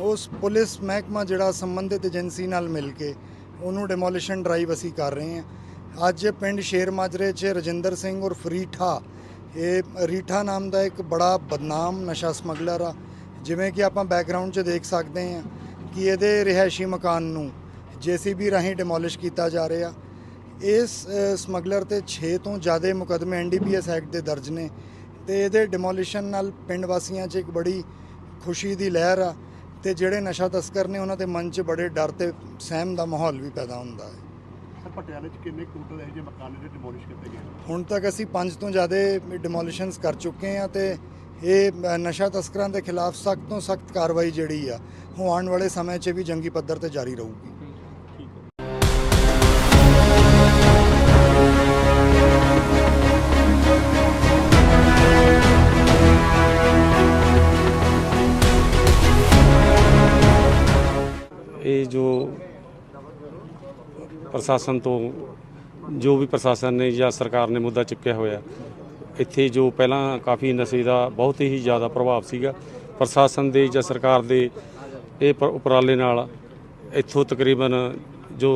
ਉਸ ਪੁਲਿਸ ਮਹਿਕਮਾ ਜਿਹੜਾ ਸੰਬੰਧਿਤ ਏਜੰਸੀ ਨਾਲ ਮਿਲ ਕੇ ਉਹਨੂੰ ਡਿਮੋਲੀਸ਼ਨ ਡਰਾਈਵ ਅਸੀਂ ਕਰ ਰਹੇ ਹਾਂ। ਅੱਜ ਪਿੰਡ ਸ਼ੇਰ ਮਾਜਰੇ 'ਚ ਰਜਿੰਦਰ ਸਿੰਘ ਔਰ ਫਰੀਠਾ ਇਹ ਰੀਠਾ ਨਾਮ ਦਾ ਇੱਕ ਬੜਾ ਬਦਨਾਮ ਨਸ਼ਾ ਸਮਗਲਰ ਆ। ਜਿਵੇਂ ਕਿ ਆਪਾਂ ਬੈਕਗ੍ਰਾਉਂਡ 'ਚ ਦੇਖ ਸਕਦੇ ਹਾਂ ਕਿ ਇਹਦੇ ਰਿਹਾਇਸ਼ੀ ਮਕਾਨ ਨੂੰ ਜੀਸੀਬੀ ਰਾਹੀਂ ਡਿਮੋਲਿਸ਼ ਕੀਤਾ ਜਾ ਰਿਹਾ। ਇਸ ਸਮਗਲਰ ਤੇ 6 ਤੋਂ ਜ਼ਿਆਦਾ ਮੁਕਦਮੇ ਐਨਡੀਪੀਐਸ ਐਕਟ ਦੇ ਦਰਜ ਨੇ ਤੇ ਇਹਦੇ ਡਿਮੋਲੀਸ਼ਨ ਨਾਲ ਪਿੰਡ ਵਾਸੀਆਂ 'ਚ ਇੱਕ ਬੜੀ ਖੁਸ਼ੀ ਦੀ ਲਹਿਰ ਆ ਤੇ ਜਿਹੜੇ ਨਸ਼ਾ ਤਸਕਰ ਨੇ ਉਹਨਾਂ ਦੇ ਮਨ 'ਚ ਬੜੇ ਡਰ ਤੇ ਸਹਿਮ ਦਾ ਮਾਹੌਲ ਵੀ ਪੈਦਾ ਹੁੰਦਾ ਹੈ। ਸਰ ਪਟਿਆਲੇ 'ਚ ਕਿੰਨੇ ਟੋਟਲ ਇਹੋ ਜਿਹੇ ਮਕਾਨ ਨੇ ਡਿਮੋਲਿਸ਼ ਕੀਤੇ ਗਏ ਨੇ? ਹੁਣ ਤੱਕ ਅਸੀਂ 5 ਤੋਂ ਜ਼ਿਆਦਾ ਡਿਮੋਲੀਸ਼ਨਸ ਕਰ ਚੁੱਕੇ ਹਾਂ ਤੇ ਇਹ ਨਸ਼ਾ ਤਸਕਰਾਂ ਦੇ ਖਿਲਾਫ ਸਖਤ ਤੋਂ ਸਖਤ ਕਾਰਵਾਈ ਜਿਹੜੀ ਆ ਉਹ ਆਉਣ ਵਾਲੇ ਸਮੇਂ 'ਚ ਵੀ ਜੰਗੀ ਪੱਧਰ ਤੇ ਜਾਰੀ ਰਹੂਗੀ। ਇਹ ਜੋ ਪ੍ਰਸ਼ਾਸਨ ਤੋਂ ਜੋ ਵੀ ਪ੍ਰਸ਼ਾਸਨ ਨੇ ਜਾਂ ਸਰਕਾਰ ਨੇ ਮੁੱਦਾ ਚੁੱਕਿਆ ਹੋਇਆ ਇੱਥੇ ਜੋ ਪਹਿਲਾਂ ਕਾਫੀ ਨਸ਼ੇ ਦਾ ਬਹੁਤ ਹੀ ਜ਼ਿਆਦਾ ਪ੍ਰਭਾਵ ਸੀਗਾ ਪ੍ਰਸ਼ਾਸਨ ਦੇ ਜਾਂ ਸਰਕਾਰ ਦੇ ਇਹ ਉਪਰਾਲੇ ਨਾਲ ਇੱਥੋਂ ਤਕਰੀਬਨ ਜੋ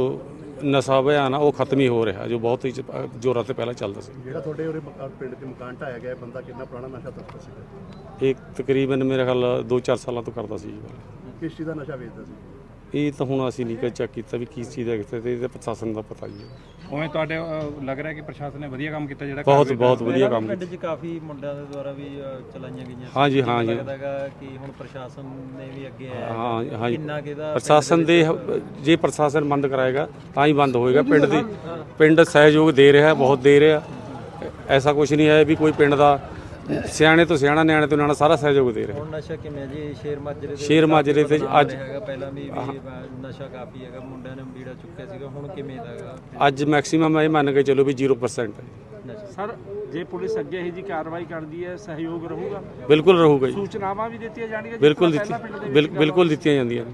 ਨਸ਼ਾ ਅਭਿਆਨ ਆ ਉਹ ਖਤਮ ਹੀ ਹੋ ਰਿਹਾ ਜੋ ਬਹੁਤ ਹੀ ਜ਼ੋਰਾਂ ਤੇ ਪਹਿਲਾਂ ਚੱਲਦਾ ਸੀ। ਜਿਹੜਾ ਤੁਹਾਡੇ ਉਰੇ ਮਕਾਨ ਪਿੰਡ 'ਚ ਮਕਾਨ ਢਾਇਆ ਗਿਆ ਬੰਦਾ ਕਿੰਨਾ ਪੁਰਾਣਾ ਨਸ਼ਾ ਤਸਕਰ ਸੀਗਾ? ਇਹ ਤਕਰੀਬਨ ਮੇਰੇ ਖਿਆਲ 2-4 ਸਾਲਾਂ ਤੋਂ ਕਰਦਾ ਸੀ ਜੀ। ਕਿਸ ਚੀਜ਼ ਦਾ ਨਸ਼ਾ ਵੇਚਦਾ ਸੀ? ਇਹ ਤਾਂ ਹੁਣ ਅਸੀਂ ਨਹੀਂ ਚੈੱਕ ਕੀਤਾ ਵੀ ਕਿਸ ਚੀਜ਼ ਦਾ ਕਿੱਥੇ ਤੇ ਇਹਦੇ ਪ੍ਰਸ਼ਾਸਨ ਦਾ ਪਤਾ ਜੀ ਉਵੇਂ ਤੁਹਾਡੇ ਅਹ, ਲੱਗ ਰਿਹਾ ਕਿ ਪ੍ਰਸ਼ਾਸਨ ਨੇ ਵਧੀਆ ਕੰਮ ਕੀਤਾ ਜਿਹੜਾ ਬਹੁਤ ਕਾਰਵਾਈ ਬਹੁਤ ਵਧੀਆ ਕੰਮ ਪਿੰਡ 'ਚ ਕਾਫੀ ਮੁੰਡਿਆਂ ਦੇ ਦੁਆਰਾ ਵੀ ਅ, ਚਲਾਈਆਂ ਗਈਆਂ ਹਾਂ ਜੀ, ਕਿਵੇਂ ਹਾਂ ਜੀ। ਲੱਗਦਾ ਹੈਗਾ ਕਿ ਹੁਣ ਪ੍ਰਸ਼ਾਸਨ ਨੇ ਵੀ ਅੱਗੇ ਆਇਆ। ਹਾਂ। ਹਾਂ ਜੀ। ਕਿੰਨਾ ਕਿਹਦਾ ਪ੍ਰਸ਼ਾਸਨ ਦੇ ਜੇ ਪ੍ਰਸ਼ਾਸਨ ਬੰਦ ਕਰਾਏਗਾ ਤਾਂ ਹੀ ਬੰਦ ਹੋਏਗਾ। ਪਿੰਡ ਦੀ ਪਿੰਡ ਸਹਿਯੋਗ ਦੇ ਰਿਹਾ ਬਹੁਤ ਦੇ ਰਿਹਾ। ਐਸਾ ਕੁਝ ਨਹੀਂ ਹੈ ਵੀ ਕੋਈ ਪਿੰਡ ਦਾ ਸਿਆਣੇ ਤੋਂ ਸਿਆਣਾ ਨਿਆਣੇ ਤੋਂ ਨਿਆਣਾ ਸਾਰਾ ਸਹਿਯੋਗ ਦੇ ਰਿਹਾ। ਹੁਣ ਨਸ਼ਾ ਕਿਵੇਂ ਹੈ ਜੀ? ਸ਼ੇਰ ਮਾਜਰੇ ਦੇ ਸ਼ੇਰ ਮਾਜਰੇ ਤੇ ਬਦਨਾਮ ਅੱਜ- ਹੈਗਾ ਪਹਿਲਾਂ ਵੀ ਵੀ ਨਸ਼ਾ ਕਾਫੀ ਹੈਗਾ ਮੁੰਡਿਆਂ ਨੇ ਬੀੜਾ ਚੁੱਕਿਆ ਸੀਗਾ ਹੁਣ ਕਿਵੇਂ ਦਾ ਹੈਗਾ? ਅੱਜ ਮੈਕਸਿਮਮ ਇਹ ਮੰਨ ਕੇ ਚੱਲੋ ਵੀ 0% ਹੈ। ਨਸ਼ਾ। ਸਰ ਜੇ ਪੁਲਿਸ ਅੱਗੇ ਇਹ ਜੀ ਕਾਰਵਾਈ ਕਰਦੀ ਹੈ ਸਹਿਯੋਗ ਰਹੂਗਾ? ਬਿਲਕੁਲ ਰਹੂਗਾ ਜੀ। ਸੂਚਨਾਵਾਂ ਵੀ ਦਿੱਤੀਆਂ ਜਾਣਗੀਆਂ ਜਿਸ ਬਿਲਕੁਲ ਤਰ੍ਹਾਂ ਦਿੱਤੀ ਪਹਿਲਾਂ ਪਿੰਡ ਦੇ ਬਿਲ- ਵਿੱਚ ਬਿਲਕੁਲ ਦਿੱਤੀਆਂ ਜਾਂਦੀਆਂ ਨੇ।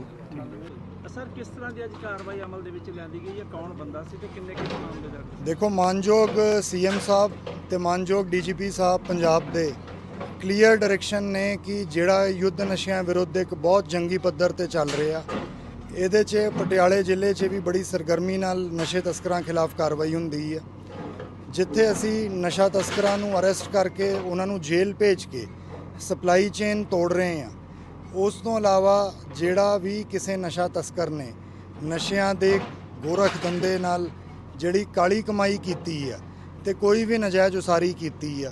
ਕਿਸ ਤਰ੍ਹਾਂ ਦੀ ਅੱਜ ਕਾਰਵਾਈ ਅਮਲ ਦੇ ਵਿੱਚ ਲਿਆਂਦੀ ਗਈ ਹੈ? ਕੌਣ ਬੰਦਾ ਸੀ ਤੇ ਕਿੰਨੇ ਕਿੰਨੇ ਮਾਮਲੇ ਦਰਜ ਦੇਖੋ, ਮਾਨਯੋਗ ਸੀਐਮ ਸਾਹਿਬ ਤੇ ਮਾਨਯੋਗ ਡੀਜੀਪੀ ਸਾਹਿਬ ਪੰਜਾਬ ਦੇ ਕਲੀਅਰ ਡਾਇਰੈਕਸ਼ਨ ਨੇ ਕਿ ਜਿਹੜਾ ਯੁੱਧ ਨਸ਼ਿਆਂ ਵਿਰੁੱਧ ਇੱਕ ਬਹੁਤ ਜੰਗੀ ਪੱਧਰ ਤੇ ਚੱਲ ਰਿਹਾ। ਇਹਦੇ 'ਚ ਪਟਿਆਲੇ ਜ਼ਿਲ੍ਹੇ 'ਚ ਵੀ ਬੜੀ ਸਰਗਰਮੀ ਨਾਲ ਨਸ਼ੇ ਤਸਕਰਾਂ ਖਿਲਾਫ ਕਾਰਵਾਈ ਹੁੰਦੀ ਹੈ। ਜਿੱਥੇ ਅਸੀਂ ਨਸ਼ਾ ਤਸਕਰਾਂ ਨੂੰ ਅਰੈਸਟ ਕਰਕੇ ਉਹਨਾਂ ਨੂੰ ਜੇਲ੍ਹ ਭੇਜ ਕੇ ਸਪਲਾਈ ਚੇਨ ਤੋੜ ਰਹੇ ਹਾਂ ਉਸ ਤੋਂ ਇਲਾਵਾ ਜਿਹੜਾ ਵੀ ਕਿਸੇ ਨਸ਼ਾ ਤਸਕਰ ਨੇ ਨਸ਼ਿਆਂ ਦੇ ਗੋਰਖ ਧੰਦੇ ਨਾਲ ਜਿਹੜੀ ਕਾਲੀ ਕਮਾਈ ਕੀਤੀ ਆ ਤੇ ਕੋਈ ਵੀ ਨਜਾਇਜ਼ ਉਸਾਰੀ ਕੀਤੀ ਆ,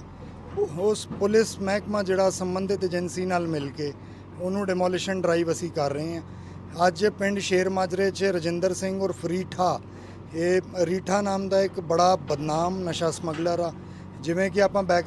ਉਸ ਪੁਲਿਸ ਮਹਿਕਮਾ ਜਿਹੜਾ ਸੰਬੰਧਿਤ ਏਜੰਸੀ ਨਾਲ ਮਿਲ ਕੇ ਉਹਨੂੰ ਡਿਮੋਲੀਸ਼ਨ ਡਰਾਈਵ ਅਸੀਂ ਕਰ ਰਹੇ ਹਾਂ। ਅੱਜ ਪਿੰਡ ਸ਼ੇਰ ਮਾਜਰੇ 'ਚ ਰਜਿੰਦਰ ਸਿੰਘ ਔਰ ਫਰੀਠਾ ਇਹ ਰੀਠਾ ਨਾਮ ਦਾ ਇੱਕ ਬੜਾ ਬਦਨਾਮ ਨਸ਼ਾ ਸਮਗਲਰ ਆ, ਜਿਵੇਂ ਕਿ ਆਪਾਂ ਬੈਕ